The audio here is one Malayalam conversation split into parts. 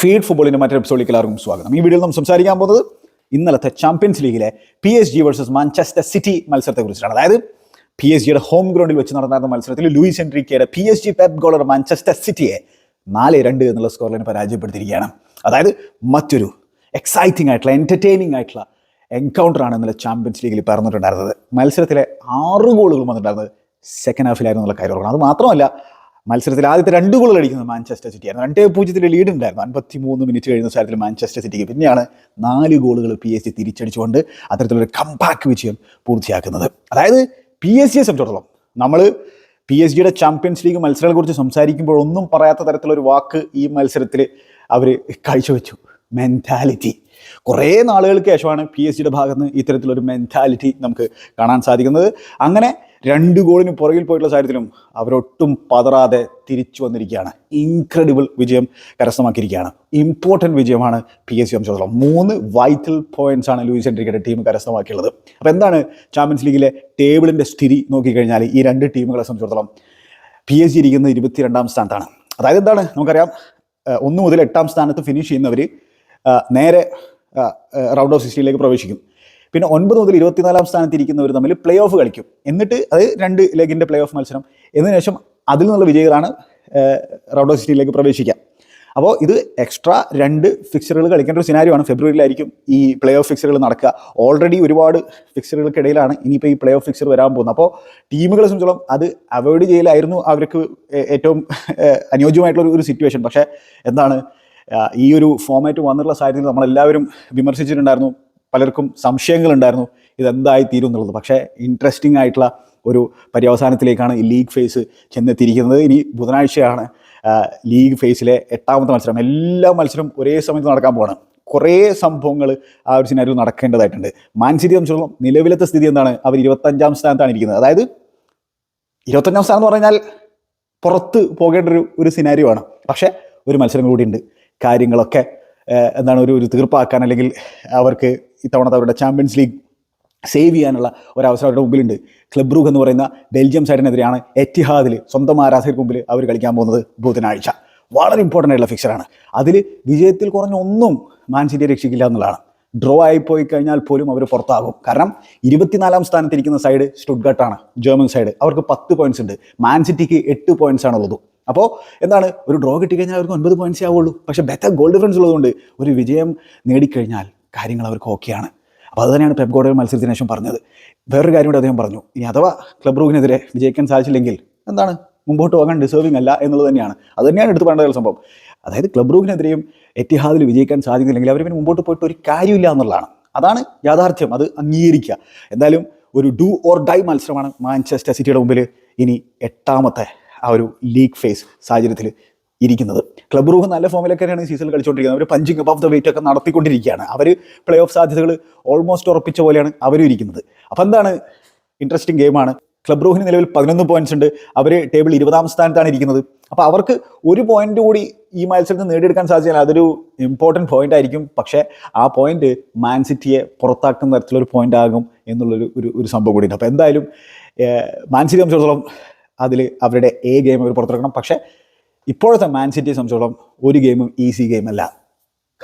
ഫീഡ് ഫുട്ബോളിന്റെ മറ്റൊരു എപ്പിസോഡിലേക്ക് എല്ലാവർക്കും സ്വാഗതം. ഈ വീഡിയോയിൽ നമ്മൾ സംസാരിക്കാൻ പോകുന്നത് ഇന്നലത്തെ ചാമ്പ്യൻസ് ലീഗിലെ P S G versus Manchester City മത്സരത്തെ കുറിച്ചാണ്. അതായത് പി എസ് ജിയുടെ ഹോം ഗ്രൗണ്ടിൽ വെച്ച് നടന്ന മത്സരത്തിൽ ലൂയിസ് എൻട്രിക്കയുടെ പി എസ് ജി പെപ് ഗോളർ മാഞ്ചസ്റ്റർ സിറ്റിയെ നാല് രണ്ട് എന്നുള്ള സ്കോറിനെ പരാജയപ്പെടുത്തിയിരിക്കുകയാണ്. അതായത് മറ്റൊരു എക്സൈറ്റിംഗ് ആയിട്ടുള്ള എന്റർടൈനിങ് ആയിട്ടുള്ള എൻകൗണ്ടറാണ് ഇന്നലെ ചാമ്പ്യൻസ് ലീഗിൽ പറഞ്ഞിട്ടുണ്ടായിരുന്നത് മത്സരത്തിലെ ആറ് ഗോളുകൾ വന്നിട്ടുണ്ടായിരുന്നത് സെക്കൻഡ് ഹാഫിലായിരുന്നു എന്നുള്ള കാര്യം അത് മാത്രമല്ല മത്സരത്തിൽ ആദ്യത്തെ രണ്ട് ഗോളുകൾ അടിക്കുന്നത് മാഞ്ചസ്റ്റർ സിറ്റിയായിരുന്നു രണ്ടേ പൂജ്യത്തിൽ ലീഡ് ഉണ്ടായിരുന്നു. അൻപത്തി മൂന്ന് മിനിറ്റ് കഴിയുന്ന സ്ഥലത്തിൽ മാഞ്ചസ്റ്റർ സിറ്റിക്ക് പിന്നെയാണ് നാല് ഗോളുകൾ പി എസ് സി തിരിച്ചടിച്ചുകൊണ്ട് അത്തരത്തിലൊരു കമ്പാക്ക് വിജയം പൂർത്തിയാക്കുന്നത്. അതായത് പി എസ് സിയെ സംബന്ധിച്ചിടത്തോളം നമ്മൾ പി എസ് ജിയുടെ ചാമ്പ്യൻസ് ലീഗ് മത്സരങ്ങളെ കുറിച്ച് സംസാരിക്കുമ്പോൾ ഒന്നും പറയാത്ത തരത്തിലൊരു വാക്ക് ഈ മത്സരത്തിൽ അവർ കാഴ്ചവെച്ചു. മെന്റാലിറ്റി കുറേ നാളുകൾക്ക് ശേഷമാണ് പി എസ് ജിയുടെ ഭാഗത്ത് നിന്ന് ഇത്തരത്തിലൊരു മെന്റാലിറ്റി നമുക്ക് കാണാൻ സാധിക്കുന്നത്. അങ്ങനെ രണ്ട് ഗോളിന് പുറകിൽ പോയിട്ടുള്ള സാഹചര്യത്തിലും അവരൊട്ടും പതറാതെ തിരിച്ചു വന്നിരിക്കുകയാണ്. ഇൻക്രെഡിബിൾ വിജയം കരസ്ഥമാക്കിയിരിക്കുകയാണ്. ഇമ്പോർട്ടന്റ് വിജയമാണ് പി എസ് സി സംബന്ധിച്ചിടത്തോളം മൂന്ന് വൈറ്റൽ പോയിന്റ്സ് ആണ് ലൂയിസ് എൻട്രിക്കയുടെ ടീം കരസ്ഥമാക്കിയുള്ളത്. അപ്പോൾ എന്താണ് ചാമ്പ്യൻസ് ലീഗിലെ ടേബിളിന്റെ സ്ഥിതി നോക്കിക്കഴിഞ്ഞാൽ ഈ രണ്ട് ടീമുകളെ സംബന്ധിച്ചിടത്തോളം പി എസ് ജി ഇരിക്കുന്നത് ഇരുപത്തിരണ്ടാം സ്ഥാനത്താണ്. അതായത് എന്താണ്? നമുക്കറിയാം ഒന്ന് മുതൽ എട്ടാം സ്ഥാനത്ത് ഫിനിഷ് ചെയ്യുന്നവർ നേരെ റൗണ്ട് ഓഫ് സിക്സ്റ്റീനിലേക്ക് പ്രവേശിക്കും. പിന്നെ ഒൻപത് മുതൽ ഇരുപത്തിനാലാം സ്ഥാനത്ത് ഇരിക്കുന്നവർ തമ്മിൽ പ്ലേ ഓഫ് കളിക്കും. എന്നിട്ട് അത് രണ്ട് ലെഗിന്റെ പ്ലേ ഓഫ് മത്സരം. എന്നതിന് ശേഷം അതിൽ നിന്നുള്ള വിജയികളാണ് റൗണ്ട് ഓഫ് സിക്സ്റ്റീനിലേക്ക് പ്രവേശിക്കുക. അപ്പോൾ ഇത് എക്സ്ട്രാ രണ്ട് ഫിക്സറുകൾ കളിക്കേണ്ട ഒരു സിനാരിയാണ് ഫെബ്രുവരിയിലായിരിക്കും ഈ പ്ലേ ഓഫ് ഫിക്സറുകൾ നടക്കുക. ഓൾറെഡി ഒരുപാട് ഫിക്സറുകൾക്കിടയിലാണ് ഇനിയിപ്പോൾ ഈ പ്ലേ ഓഫ് ഫിക്സർ വരാൻ പോകുന്നത്. അപ്പോൾ ടീമുകളെ സംബന്ധിച്ചോളം അത് അവോയ്ഡ് ചെയ്യലായിരുന്നു അവർക്ക് ഏറ്റവും അനുയോജ്യമായിട്ടുള്ള ഒരു സിറ്റുവേഷൻ പക്ഷേ എന്താണ് ഈ ഒരു ഫോമാറ്റ് വന്നിട്ടുള്ള സാഹചര്യത്തിൽ നമ്മളെല്ലാവരും വിമർശിച്ചിട്ടുണ്ടായിരുന്നു. പലർക്കും സംശയങ്ങളുണ്ടായിരുന്നു ഇതെന്തായി തീരും എന്നുള്ളത്. പക്ഷേ ഇൻട്രസ്റ്റിംഗ് ആയിട്ടുള്ള ഒരു പര്യവസാനത്തിലേക്കാണ് ഈ ലീഗ് ഫേസ് ചെന്നെത്തിയിരിക്കുന്നത്. ഇനി ബുധനാഴ്ചയാണ് ലീഗ് ഫേസിലെ എട്ടാമത്തെ മത്സരം. എല്ലാ മത്സരം ഒരേ സമയത്ത് നടക്കാൻ പോവാണ്. കുറേ സംഭവങ്ങൾ ആ ഒരു സിനാരിയിൽ നടക്കേണ്ടതായിട്ടുണ്ട്. മാൻസിറ്റി സംബന്ധിച്ചിടത്തോളം നിലവിലത്തെ സ്ഥിതി എന്താണ്? അവർ ഇരുപത്തഞ്ചാം സ്ഥാനത്താണ് ഇരിക്കുന്നത് അതായത് ഇരുപത്തഞ്ചാം സ്ഥാനം എന്ന് പറഞ്ഞാൽ പുറത്ത് പോകേണ്ട ഒരു ഒരു സിനാരിയോ ആണ്. പക്ഷേ ഒരു മത്സരം കൂടിയുണ്ട് കാര്യങ്ങളൊക്കെ എന്താണ് ഒരു ഒരു തീർപ്പാക്കാൻ അല്ലെങ്കിൽ അവർക്ക് ഇത്തവണത്തെ അവരുടെ ചാമ്പ്യൻസ് ലീഗ് സേവ് ചെയ്യാനുള്ള ഒരു അവസരം അവരുടെ മുമ്പിലുണ്ട്. ക്ലബ് റൂഗ് എന്ന് പറയുന്ന ബെൽജിയം സൈഡിനെതിരെയാണ് എറ്റിഹാദിൽ സ്വന്തം ആരാധകർക്ക് മുമ്പിൽ അവർ കളിക്കാൻ പോകുന്നത് ബുധനാഴ്ച. വളരെ ഇമ്പോർട്ടന്റ് ആയിട്ടുള്ള ഫിക്സറാണ് അതിൽ വിജയത്തിൽ കുറഞ്ഞ ഒന്നും മാൻസിറ്റിയെ രക്ഷിക്കില്ല എന്നുള്ളതാണ്. ഡ്രോ ആയിപ്പോയി പോയി കഴിഞ്ഞാൽ പോലും അവർ പുറത്താകും. കാരണം ഇരുപത്തിനാലാം സ്ഥാനത്തിരിക്കുന്ന സൈഡ് സ്റ്റുഡ്ഗട്ടാണ് ജർമ്മൻ സൈഡ് അവർക്ക് പത്ത് പോയിന്റ്സ് ഉണ്ട്. മാൻസിറ്റിക്ക് എട്ട് പോയിന്റ്സ് ഉള്ളത്. അപ്പോൾ എന്താണ്? ഒരു ഡ്രോ കിട്ടിക്കഴിഞ്ഞാൽ അവർക്ക് ഒൻപത് പോയിന്റ്സേ ആവുള്ളൂ. പക്ഷേ ബെറ്റർ ഗോൾ ഡിഫറൻസ് ഉള്ളതുകൊണ്ട് ഒരു വിജയം നേടിക്കഴിഞ്ഞാൽ കാര്യങ്ങൾ അവർക്ക് ഓക്കെയാണ്. അപ്പോൾ അതുതന്നെയാണ് പെപ് ഗോഡൽ മത്സരത്തിന് ശേഷം പറഞ്ഞത്. വേറൊരു കാര്യം കൂടി അദ്ദേഹം പറഞ്ഞു. ഇനി അഥവാ ക്ലബ് റൂഗിനെതിരെ വിജയിക്കാൻ സാധിച്ചില്ലെങ്കിൽ എന്താണ്? മുമ്പോട്ട് പോകാൻ ഡിസേർവിംഗ് അല്ല എന്നുള്ളത് തന്നെയാണ്. അത് തന്നെയാണ് എടുത്ത് പറയേണ്ട സംഭവം. അതായത് ക്ലബ് റൂഗിനെതിരെയും എത്തിഹാദിൽ വിജയിക്കാൻ സാധിക്കുന്നില്ലെങ്കിൽ അവർ പിന്നെ മുമ്പോട്ട് പോയിട്ട് ഒരു കാര്യമില്ല എന്നുള്ളതാണ്. അതാണ് യാഥാർത്ഥ്യം. അത് അംഗീകരിക്കുക. എന്തായാലും ഒരു ഡു ഓർ ഡൈ മത്സരമാണ് മാഞ്ചസ്റ്റർ സിറ്റിയുടെ മുമ്പിൽ ഇനി എട്ടാമത്തെ ആ ഒരു ലീഗ് ഫേസ് സാഹചര്യത്തിൽ ഇരിക്കുന്നത്. ക്ലബ് റൂഹ് നല്ല ഫോമിലൊക്കെ ഫോമിലൊക്കെയാണ് സീസണിൽ കളിച്ചുകൊണ്ടിരിക്കുന്നത് അവർ പഞ്ചിങ് അബവ് ദ വെയിറ്റ് ഒക്കെ നടത്തിക്കൊണ്ടിരിക്കുകയാണ്. അവർ പ്ലേ ഓഫ് സാധ്യതകൾ ഓൾമോസ്റ്റ് ഉറപ്പിച്ച പോലെയാണ് അവരും ഇരിക്കുന്നത്. അപ്പോൾ എന്താണ് ഇൻട്രസ്റ്റിംഗ് ഗെയിമാണ് ക്ലബ് റൂഹിന് നിലവിൽ പതിനൊന്ന് പോയിന്റ്സ് ഉണ്ട്. അവർ ടേബിൾ ഇരുപതാം സ്ഥാനത്താണ് ഇരിക്കുന്നത്. അപ്പോൾ അവർക്ക് ഒരു പോയിന്റ് കൂടി ഈ മത്സരത്തിൽ നേടിയെടുക്കാൻ സാധിച്ചാൽ അതൊരു ഇമ്പോർട്ടന്റ് പോയിന്റ് ആയിരിക്കും. പക്ഷേ ആ പോയിന്റ് മാൻ സിറ്റിയെ പുറത്താക്കുന്ന തരത്തിലൊരു പോയിന്റ് ആകും എന്നുള്ളൊരു ഒരു ഒരു സംഭവം കൂടിയുണ്ട്. അപ്പോൾ എന്തായാലും മാൻ സിറ്റി സംബന്ധിച്ചിടത്തോളം അതിൽ അവരുടെ എ ഗെയിം അവർ പുറത്തിറക്കണം. പക്ഷേ ഇപ്പോഴത്തെ മാൻ സിറ്റിയെ സംബന്ധിച്ചിടത്തോളം ഒരു ഗെയിമും ഈസി ഗെയിമല്ല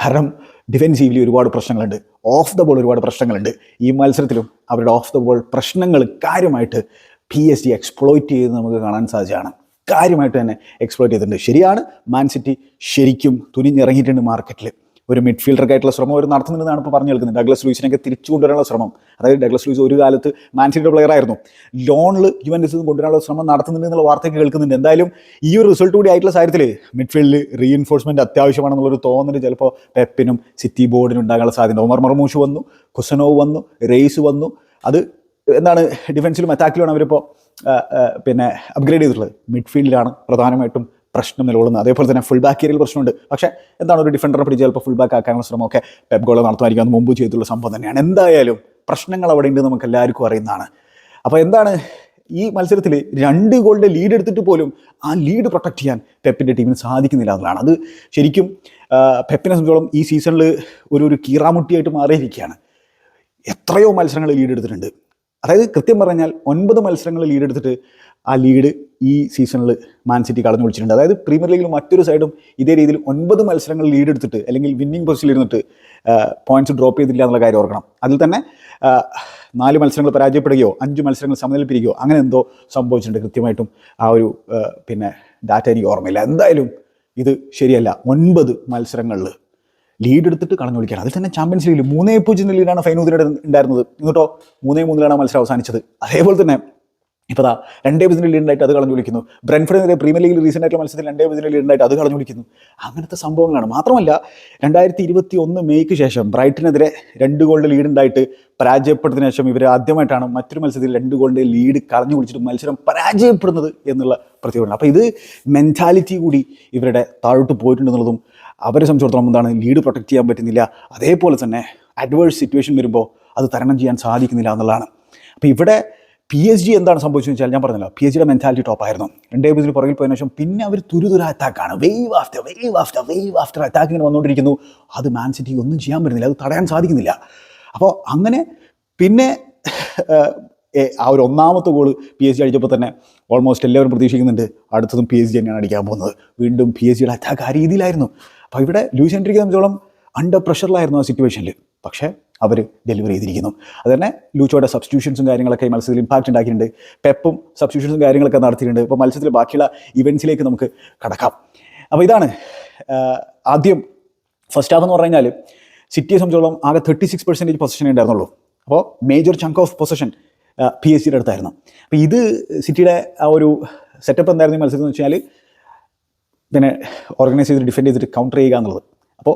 കാരണം ഡിഫെൻസീവ്ലി ഒരുപാട് പ്രശ്നങ്ങളുണ്ട്. ഓഫ് ദ ബോൾ ഒരുപാട് പ്രശ്നങ്ങളുണ്ട്. ഈ മത്സരത്തിലും അവരുടെ ഓഫ് ദ ബോൾ പ്രശ്നങ്ങൾ കാര്യമായിട്ട് പി എസ് ജി എക്സ്പ്ലോയിറ്റ് ചെയ്ത് നമുക്ക് കാണാൻ സാധിച്ചതാണ്. കാര്യമായിട്ട് തന്നെ എക്സ്പ്ലോയിറ്റ് ചെയ്തിട്ടുണ്ട്. ശരിയാണ്. മാൻ സിറ്റി ശരിക്കും തുനിഞ്ഞിറങ്ങിയിട്ടുണ്ട് മാർക്കറ്റിൽ ഒരു മിഡ്ഫീൽഡർക്കായിട്ടുള്ള ശ്രമം അവർ നടത്തുന്നുണ്ടെന്നാണ് ഇപ്പോൾ പറഞ്ഞു കേൾക്കുന്നത്. ഡഗ്ലസ് ലൂയിസിനൊക്കെ തിരിച്ചു കൊണ്ടുവരാനുള്ള ശ്രമം. അതായത് ഡഗ്ലസ് ലൂയിസ് ഒരു കാലത്ത് മാൻ പ്ലെയർ ആയിരുന്നു. ലോണിൽ യുവൻസിൽ കൊണ്ടുവരാനുള്ള ശ്രമം നടത്തുന്നുണ്ട് എന്നുള്ള വാർത്തയൊക്കെ കേൾക്കുന്നുണ്ട്. എന്തായാലും ഈ ഒരു റിസൾട്ട് കൂടി ആയിട്ടുള്ള സാഹചര്യത്തിൽ മിഡ്ഫീൽഡിൽ റീഇൻഫോഴ്സ്മെന്റ് അത്യാവശ്യമാണെന്നുള്ളൊരു തോന്നൽ ചിലപ്പോൾ പെപ്പിനും സിറ്റി ബോർഡിനും ഉണ്ടാകാനുള്ള സാധ്യത. ഒമർ മർമൂഷ് വന്നു കുസനോവ് വന്നു റേസ് വന്നു. അത് എന്താണ് ഡിഫൻസിലും അറ്റാക്കിലുമാണ് അവരിപ്പോൾ പിന്നെ അപ്ഗ്രേഡ് ചെയ്തിട്ടുള്ളത്. മിഡ്ഫീൽഡിലാണ് പ്രധാനമായിട്ടും പ്രശ്നം നിലകൊള്ളുന്നത് അതേപോലെ തന്നെ ഫുൾ ബാക്ക് ഏരിയയിൽ പ്രശ്നമുണ്ട്. പക്ഷേ എന്താണ് ഒരു ഡിഫൻഡറെ പിടിച്ച് ചിലപ്പോൾ ഫുൾ ബാക്ക് ആക്കാനുള്ള ശ്രമമൊക്കെ പെപ് ഗോളെ നടത്തുമായിരിക്കും. അത് മുമ്പ് ചെയ്തിട്ടുള്ള സംഭവം തന്നെയാണ്. എന്തായാലും പ്രശ്നങ്ങൾ അവിടെ ഉണ്ട് നമുക്ക് എല്ലാവർക്കും അറിയുന്നതാണ്. അപ്പോൾ എന്താണ് ഈ മത്സരത്തിൽ രണ്ട് ഗോളിന്റെ ലീഡ് എടുത്തിട്ട് പോലും ആ ലീഡ് പ്രൊട്ടക്ട് ചെയ്യാൻ പെപ്പിന്റെ ടീമിന് സാധിക്കുന്നില്ല എന്നുള്ളതാണ്. അത് ശരിക്കും പെപ്പിനെ സംബന്ധിച്ചോളം ഈ സീസണിൽ ഒരു ഒരു കീറാമുട്ടിയായിട്ട് മാറിയിരിക്കുകയാണ്. എത്രയോ മത്സരങ്ങൾ ലീഡ് എടുത്തിട്ടുണ്ട്. അതായത് കൃത്യം പറഞ്ഞാൽ ഒൻപത് മത്സരങ്ങൾ ലീഡ് എടുത്തിട്ട് ആ ലീഡ് ഈ സീസണിൽ മാൻ സിറ്റി കളഞ്ഞു വിളിച്ചിട്ടുണ്ട്. അതായത് പ്രീമിയർ ലീഗിൽ മറ്റൊരു സൈഡും ഇതേ രീതിയിൽ ഒൻപത് മത്സരങ്ങൾ ലീഡ് എടുത്തിട്ട് അല്ലെങ്കിൽ വിന്നിംഗ് പൊസിഷനിൽ ഇരുന്നിട്ട് പോയിന്റ്സ് ഡ്രോപ്പ് ചെയ്തില്ല എന്നുള്ള കാര്യം ഓർക്കണം. അതിൽ തന്നെ നാല് മത്സരങ്ങൾ പരാജയപ്പെടുകയോ അഞ്ച് മത്സരങ്ങൾ സമനിലപ്പിരിക്കുകയോ അങ്ങനെ എന്തോ സംഭവിച്ചിട്ടുണ്ട് കൃത്യമായിട്ടും. ആ ഒരു പിന്നെ ഡാറ്റ എനിക്ക് ഓർമ്മയില്ല. എന്തായാലും ഇത് ശരിയല്ല. ഒൻപത് മത്സരങ്ങളിൽ ലീഡ് എടുത്തിട്ട് കളഞ്ഞു വിളിക്കുകയാണ്. അതിൽ തന്നെ ചാമ്പ്യൻസ് ലീഗിൽ മൂന്നേ പൂജ്യം ലീഡാണ് ഫൈനൂതിയുടെ ഉണ്ടായിരുന്നത്. എന്നിട്ടോ മൂന്നേ മൂന്നിലാണ് മത്സരം അവസാനിച്ചത്. അതേപോലെ തന്നെ ഇപ്പോൾ രണ്ടേ ലീഡ് ഉണ്ടായിട്ട് അത് കളഞ്ഞു വിളിക്കുന്നു. ബ്രെൻഫഡിനെതിരെ പ്രീമിയർ ലീഗിൽ റീസെന്റ് ആയിട്ടുള്ള മത്സരത്തിൽ രണ്ടേ ലീഡ് ഉണ്ടായിട്ട് അത് കളഞ്ഞു വിളിക്കുന്നു. അങ്ങനത്തെ സംഭവങ്ങളാണ്. മാത്രമല്ല രണ്ടായിരത്തി ഇരുപത്തി ഒന്ന് മെയ്ക്ക് ശേഷം ബ്രൈറ്റിനെതിരെ രണ്ട് ഗോളിന്റെ ലീഡ് ഉണ്ടായിട്ട് പരാജയപ്പെട്ടതിന് ശേഷം ഇവർ ആദ്യമായിട്ടാണ് മറ്റൊരു മത്സരത്തിൽ രണ്ട് ഗോളിന്റെ ലീഡ് കളഞ്ഞു വിളിച്ചിട്ട് മത്സരം പരാജയപ്പെടുന്നത് എന്നുള്ള പ്രത്യേകത അപ്പോൾ ഇത് മെന്റാലിറ്റി കൂടി ഇവരുടെ താഴോട്ട് പോയിട്ടുണ്ടെന്നുള്ളതും അവരെ സംബന്ധിച്ചിടത്തോളം എന്താണ് ലീഡ് പ്രൊട്ടക്ട് ചെയ്യാൻ പറ്റുന്നില്ല. അതേപോലെ തന്നെ അഡ്വേഴ്സ് സിറ്റുവേഷൻ വരുമ്പോൾ അത് തരണം ചെയ്യാൻ സാധിക്കുന്നില്ല എന്നുള്ളതാണ്. അപ്പോൾ ഇവിടെ പി എസ് ജി എന്താണ് സംഭവിച്ചത് വെച്ചാൽ ഞാൻ പറഞ്ഞല്ലോ പി എസ് ജിയുടെ മെന്റാലിറ്റി ടോപ്പായിരുന്നു ബിസിൽ പുറകിൽ പോയതിനു ശേഷം പിന്നെ അവർ തുരുതുര അറ്റാക്കാണ് wave after wave after wave after attack ഇങ്ങനെ വന്നുകൊണ്ടിരിക്കുന്നു. അത് മാൻ സിറ്റി ഒന്നും ചെയ്യാൻ പറ്റുന്നില്ല അത് തടയാൻ സാധിക്കുന്നില്ല. അപ്പോൾ അങ്ങനെ പിന്നെ ആ ഒരു ഒന്നാമത്തെ ഗോൾ പി എസ് ജി അടിച്ചപ്പോൾ തന്നെ ഓൾമോസ്റ്റ് എല്ലാവരും പ്രതീക്ഷിക്കുന്നുണ്ട് അടുത്തതും പി എസ് ജി തന്നെയാണ് അടിക്കാൻ പോകുന്നത്. വീണ്ടും പി എസ് ജിയുടെ അറ്റാക്ക് ആ രീതിയിലായിരുന്നു. അപ്പോൾ ഇവിടെ ലൂസ് എൻട്രിക്ക് സംബന്ധിച്ചോളം അണ്ടർ പ്രഷറിലായിരുന്നു ആ സിറ്റുവേഷനിൽ പക്ഷേ അവർ ഡെലിവറി ചെയ്തിരിക്കുന്നു. അത് തന്നെ ലൂച്ചോയുടെ സബ്സ്റ്റിറ്റ്യൂഷൻസും കാര്യങ്ങളൊക്കെ ഈ മത്സരത്തിൽ ഇമ്പാക്റ്റ് ഉണ്ടാക്കിയിട്ടുണ്ട്. പെപ്പും സബ്സ്റ്റിറ്റ്യൂഷൻസും കാര്യങ്ങളൊക്കെ നടത്തിയിട്ടുണ്ട്. ഇപ്പോൾ മത്സരത്തിൽ ബാക്കിയുള്ള ഇവൻസിലേക്ക് നമുക്ക് കടക്കാം. അപ്പോൾ ഇതാണ് ആദ്യം ഫസ്റ്റ് ഹാഫ് എന്ന് പറഞ്ഞു കഴിഞ്ഞാൽ സിറ്റിയെ സംബന്ധിച്ചോളം ആകെ തേർട്ടി സിക്സ് പെർസെന്റേജ് പൊസിഷൻ ഉണ്ടായിരുന്നുള്ളൂ അപ്പോൾ major chunk of position P S സിയുടെ അടുത്തായിരുന്നു. അപ്പോൾ ഇത് സിറ്റിയുടെ ആ ഒരു സെറ്റപ്പ് എന്തായിരുന്നു ഈ മത്സരത്തിൽ എന്ന് വെച്ചാൽ പിന്നെ ഓർഗനൈസ് ചെയ്തിട്ട് ഡിഫെൻഡ് ചെയ്തിട്ട് കൗണ്ടർ ചെയ്യുക എന്നുള്ളത്. അപ്പോൾ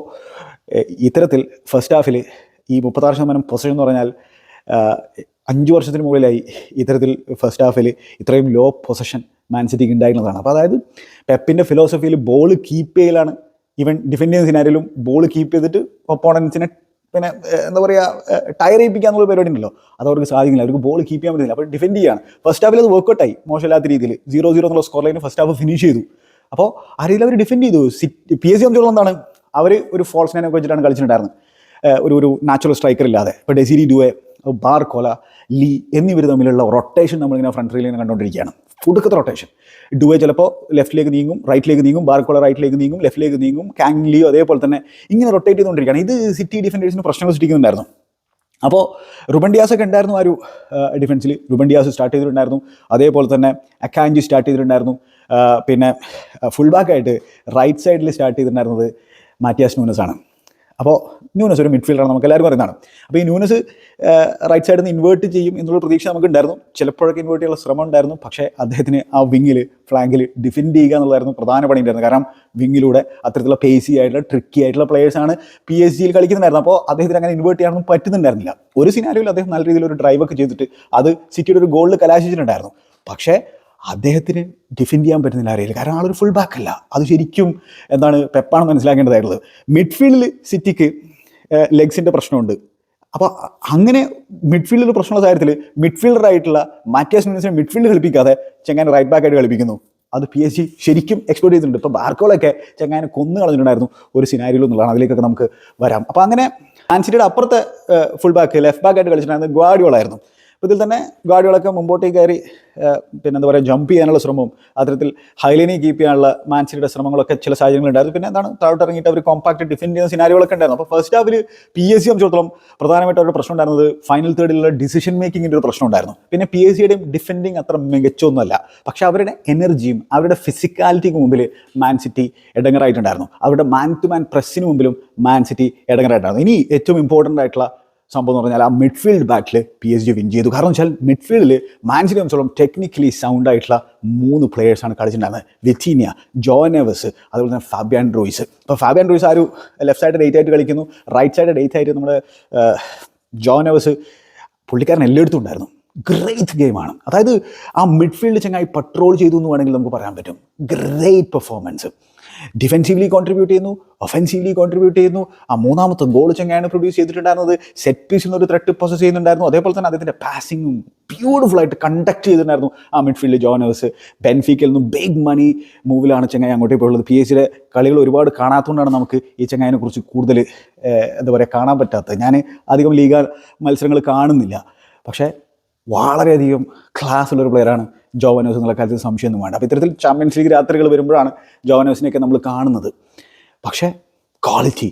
ഇത്തരത്തിൽ ഫസ്റ്റ് ഹാഫിൽ ഈ മുപ്പത്താറ് ശതമാനം പൊസിഷൻ എന്ന് പറഞ്ഞാൽ അഞ്ച് വർഷത്തിന് മുകളിലായി ഇത്തരത്തിൽ ഫസ്റ്റ് ഹാഫിൽ ഇത്രയും ലോ പൊസിഷൻ മാൻ സിറ്റിക്ക് ഉണ്ടായിരുന്നതാണ്. അപ്പോൾ അതായത് പെപ്പിന്റെ ഫിലോസഫിയിൽ ബോൾ കീപ്പ് ചെയ്യലാണ്. ഈവൻ ഡിഫെൻഡ് ചെയ്യുന്ന സിനാരിലും ബോൾ കീപ്പ് ചെയ്തിട്ട് ഒപ്പോണൻസിനെ പിന്നെ എന്താ പറയുക ടയർ ചെയ്യിപ്പിക്കുക എന്നുള്ള പരിപാടി ഉണ്ടല്ലോ. അത് അവർക്ക് സാധിക്കില്ല അവർക്ക് ബോൾ കീപ്പ് ചെയ്യാൻ പറ്റില്ല അപ്പോൾ ഡിഫെൻഡ് ചെയ്യാണ്. ഫസ്റ്റ് ഹാഫിൽ അത് വർക്കൗട്ടായി മോശമില്ലാത്ത രീതിയിൽ സീറോ സീറോ എന്നുള്ള score line first half finish ചെയ്തു. അപ്പോൾ ആ രീതിയിൽ അവർ ഡിഫെൻഡ് ചെയ്തു. സിറ്റി പി എസ് സി എന്താണ്? അവർ ഒരു ഫോൾസ് നൈനൊക്കെ വെച്ചിട്ടാണ് കളിച്ചിട്ടുണ്ടായിരുന്നത്. ഒരു ഒരു നാച്ചുറൽ സ്ട്രൈക്കർ ഇല്ലാതെ. ഇപ്പോൾ ഡെസിരി ഡുവെ ബാർ കോല ലീ എന്നിവർ തമ്മിലുള്ള റൊട്ടേഷൻ നമ്മളിങ്ങനെ ഫ്രണ്ട് റീലിൽ കണ്ടുകൊണ്ടിരിക്കുകയാണ് ഒടുക്കത്തെ റൊട്ടേഷൻ ഡുവെ ചിലപ്പോൾ ലെഫ്റ്റിലേക്ക് നീങ്ങും റൈറ്റിലേക്ക് നീങ്ങും ബാർക്കോള റൈറ്റിലേക്ക് നീങ്ങും ലെഫ്റ്റിലേക്ക് നീങ്ങും കാങ് ലിയോ അതേപോലെ തന്നെ ഇങ്ങനെ റൊട്ടേറ്റ് ചെയ്തുകൊണ്ടിരിക്കുകയാണ്. ഇത് സിറ്റി ഡിഫൻഡേഴ്സിന് പ്രശ്നങ്ങൾ സൃഷ്ടിക്കുന്നുണ്ടായിരുന്നു. അപ്പോൾ റുബൻ ഒക്കെ ഉണ്ടായിരുന്നു ആ ഒരു ഡിഫൻസിൽ റുബൻ ഡിയാസ് സ്റ്റാർട്ട് ചെയ്തിട്ടുണ്ടായിരുന്നു. അതേപോലെ തന്നെ അക്കാഞ്ചി സ്റ്റാർട്ട് ചെയ്തിട്ടുണ്ടായിരുന്നു. പിന്നെ ഫുൾ ബാക്കായിട്ട് റൈറ്റ് സൈഡിൽ സ്റ്റാർട്ട് ചെയ്തിട്ടുണ്ടായിരുന്നത് മാറ്റിയാസ് ആണ് അപ്പോൾ ന്യൂനസ് ഒരു മിഡ്ഫീൽഡാണ് നമുക്ക് എല്ലാവരും അറിയുന്നതാണ് അപ്പോൾ ഈ ന്യൂനസ് റൈറ്റ് സൈഡിൽ നിന്ന് ഇൻവേർട്ട് ചെയ്യും എന്നുള്ള പ്രതീക്ഷ നമുക്ക് ഉണ്ടായിരുന്നു ചിലപ്പോഴൊക്കെ ഇൻവേർട്ട് ചെയ്യാനുള്ള ശ്രമം ഉണ്ടായിരുന്നു. പക്ഷേ അദ്ദേഹത്തിന് ആ വിങ്ങിൽ ഫ്ലാങ്കിൽ ഡിഫെൻഡ് ചെയ്യുക എന്നുള്ളതായിരുന്നു പ്രധാന പണി ഉണ്ടായിരുന്നു കാരണം വിങ്ങിലൂടെ അത്തരത്തിലുള്ള പേസി ആയിട്ടുള്ള ട്രിക്കി ആയിട്ടുള്ള പ്ലേയേഴ്സാണ് പി എസ് ജിയിൽ കളിക്കുന്നുണ്ടായിരുന്നു അപ്പോൾ അദ്ദേഹത്തിന് അങ്ങനെ ഇൻവേർട്ട് ചെയ്യാനൊന്നും പറ്റുന്നുണ്ടായിരുന്നില്ല. ഒരു സിനാരിയിൽ അദ്ദേഹം നല്ല രീതിയിൽ ഒരു ഡ്രൈവൊക്കെ ചെയ്തിട്ട് അത് സിറ്റിയുടെ ഒരു ഗോളിൽ കലാശിച്ചിട്ടുണ്ടായിരുന്നു. പക്ഷേ അദ്ദേഹത്തിന് ഡിഫെൻഡ് ചെയ്യാൻ പറ്റുന്നില്ല അറിയില്ല. കാരണം ആളൊരു ഫുൾ ബാക്ക് അല്ല. അത് ശരിക്കും എന്താണ് പെപ്പാണ് മനസ്സിലാക്കേണ്ടതായിട്ടുള്ളത്. മിഡ്ഫീൽഡിൽ സിറ്റിക്ക് ലെഗ്സിന്റെ പ്രശ്നമുണ്ട്. അപ്പോൾ അങ്ങനെ മിഡ്ഫീൽഡിൽ പ്രശ്നമുള്ള കാര്യത്തിൽ മിഡ്ഫീൽഡറായിട്ടുള്ള മാറ്റിയാസ് ന്യൂസിനെ മിഡ്ഫീൽഡ് കളിപ്പിക്കാതെ ചെങ്ങാൻ റൈറ്റ് ബാക്കായിട്ട് കളിപ്പിക്കുന്നു. അത് പി എസ് ജി ശരിക്കും എക്സ്പ്ലോർ ചെയ്തിട്ടുണ്ട്. ഇപ്പോൾ ബാർക്കോളൊക്കെ ചെങ്ങാനെ കൊന്നു കളഞ്ഞിട്ടുണ്ടായിരുന്നു ഒരു സിനാരിയിൽ എന്നുള്ളതാണ്. അതിലേക്കൊക്കെ നമുക്ക് വരാം. അപ്പോൾ അങ്ങനെ ആൻസിറ്റിയുടെ അപ്പുറത്തെ ഫുൾ ബാക്ക് ലെഫ്റ്റ് ബാക്കായിട്ട് കളിച്ചിട്ടുണ്ടായിരുന്നത് ഗ്വാഡിയോളായിരുന്നു അപ്പോൾ ഇതിൽ തന്നെ ഗാഡികളൊക്കെ മുമ്പോട്ടേക്ക് കയറി പിന്നെ എന്താ പറയുക ജമ്പ് ചെയ്യാനുള്ള ശ്രമവും അത്തരത്തിൽ ഹൈലൈനി കീപ്പ് ചെയ്യാനുള്ള മാൻസിയുടെ ശ്രമങ്ങളൊക്കെ ചില സാഹചര്യങ്ങളുണ്ടായിരുന്നു പിന്നെ എന്താണ് താഴോട്ട് ഇറങ്ങിയിട്ട് അവർ കോമ്പാക്ട് ഡിഫെൻഡ് ചെയ്യുന്ന സിനാരികളൊക്കെ ഉണ്ടായിരുന്നു. അപ്പോൾ ഫസ്റ്റ് ഹാഫിൽ പി എസ് സി സംബന്ധിച്ചിടത്തോളം പ്രധാനമായിട്ട് അവരുടെ പ്രശ്നം ഉണ്ടായിരുന്നത് ഫൈനൽ തേർഡിലുള്ള ഡിസിഷൻ മേക്കിങ്ങിന്റെ ഒരു പ്രശ്നം ഉണ്ടായിരുന്നു. പിന്നെ പി എസ് സിയുടെയും ഡിഫെൻഡിങ് അത്ര മികച്ചൊന്നുമല്ല. പക്ഷേ അവരുടെ എനർജിയും അവരുടെ ഫിസിക്കാലിറ്റിക്ക് മുമ്പിൽ മാൻ സിറ്റി ഇടങ്ങറായിട്ടുണ്ടായിരുന്നു അവരുടെ മാൻ ടു മാൻ പ്രസ്സിന് മുമ്പിലും മാൻ സിറ്റി ഇടങ്ങറായിട്ടുണ്ടായിരുന്നു ഇനി ഏറ്റവും ഇമ്പോർട്ടന്റ് ആയിട്ടുള്ള സംഭവം എന്ന് പറഞ്ഞാൽ ആ midfield battle P S G win ചെയ്തു. കാരണം വെച്ചാൽ മിഡ്ഫീൽഡിൽ മാൻസിനെ സംബന്ധിച്ചോളം ടെക്നിക്കലി സൗണ്ട് ആയിട്ടുള്ള മൂന്ന് പ്ലെയേഴ്സാണ് കളിച്ചിട്ടുണ്ടായിരുന്നത്. വിറ്റീനിയ ജോനെവസ് അതുപോലെ തന്നെ ഫാബിയാൻ റോയ്സ്. അപ്പോൾ ഫാബിയാൻ റോയ്സ് ആ ഒരു ലെഫ്റ്റ് സൈഡ് ഡേറ്റ് ആയിട്ട് കളിക്കുന്നു. റൈറ്റ് സൈഡ് ഡേറ്റ് ആയിട്ട് നമ്മുടെ ജോനെവസ് പുള്ളിക്കാരൻ എല്ലായിടത്തും ഉണ്ടായിരുന്നു. ഗ്രേറ്റ് ഗെയിമാണ് അതായത് ആ മിഡ്ഫീൽഡ് ചങ്ങായി പട്രോൾ ചെയ്തു എന്ന് വേണമെങ്കിൽ നമുക്ക് പറയാൻ പറ്റും. ഗ്രേറ്റ് പെർഫോമൻസ് ഡിഫെൻസീവ്ലി കോൺട്രിബ്യൂട്ട് ചെയ്യുന്നു ഒഫെൻസീവ്ലി കോൺട്രിബ്യൂട്ട് ചെയ്യുന്നു. ആ മൂന്നാമത്തെ ഗോൾ ചെങ്ങാണ് പ്രൊഡ്യൂസ് ചെയ്തിട്ടുണ്ടായിരുന്നത് സെറ്റ് പീസിൽ നിന്ന് ഒരു ത്രെട്ട് പ്രൊസസ് ചെയ്യുന്നുണ്ടായിരുന്നു. അതേപോലെ തന്നെ അദ്ദേഹത്തിന്റെ പാസിങ്ങും ബ്യൂട്ടിഫുൾ ആയിട്ട് കണ്ടക്ട് ചെയ്തിട്ടുണ്ടായിരുന്നു. ആ മിഡ്ഫീൽഡ് ജോനേഴ്സ് ബെൻഫിക്കൽ നിന്നും ബിഗ് മണി മൂവിലാണ് ചെങ്ങായി അങ്ങോട്ടേക്ക് പോയുള്ളത് പി കളികൾ ഒരുപാട് കാണാത്തതുകൊണ്ടാണ് നമുക്ക് ഈ ചെങ്ങായിനെ കുറിച്ച് കൂടുതൽ എന്താ പറയുക കാണാൻ പറ്റാത്തത്. ഞാൻ അധികം ലീഗ മത്സരങ്ങൾ കാണുന്നില്ല. പക്ഷേ വളരെയധികം ക്ലാസ് ഉള്ളൊരു പ്ലെയറാണ് ജോവനോസ് എന്നുള്ള കാര്യത്തിൽ സംശയമൊന്നും വേണ്ട. അപ്പോൾ ഇത്തരത്തിൽ ചാമ്പ്യൻസ് ലീഗ് രാത്രികൾ വരുമ്പോഴാണ് ജോവനോസിനെയൊക്കെ നമ്മൾ കാണുന്നത്. പക്ഷേ ക്വാളിറ്റി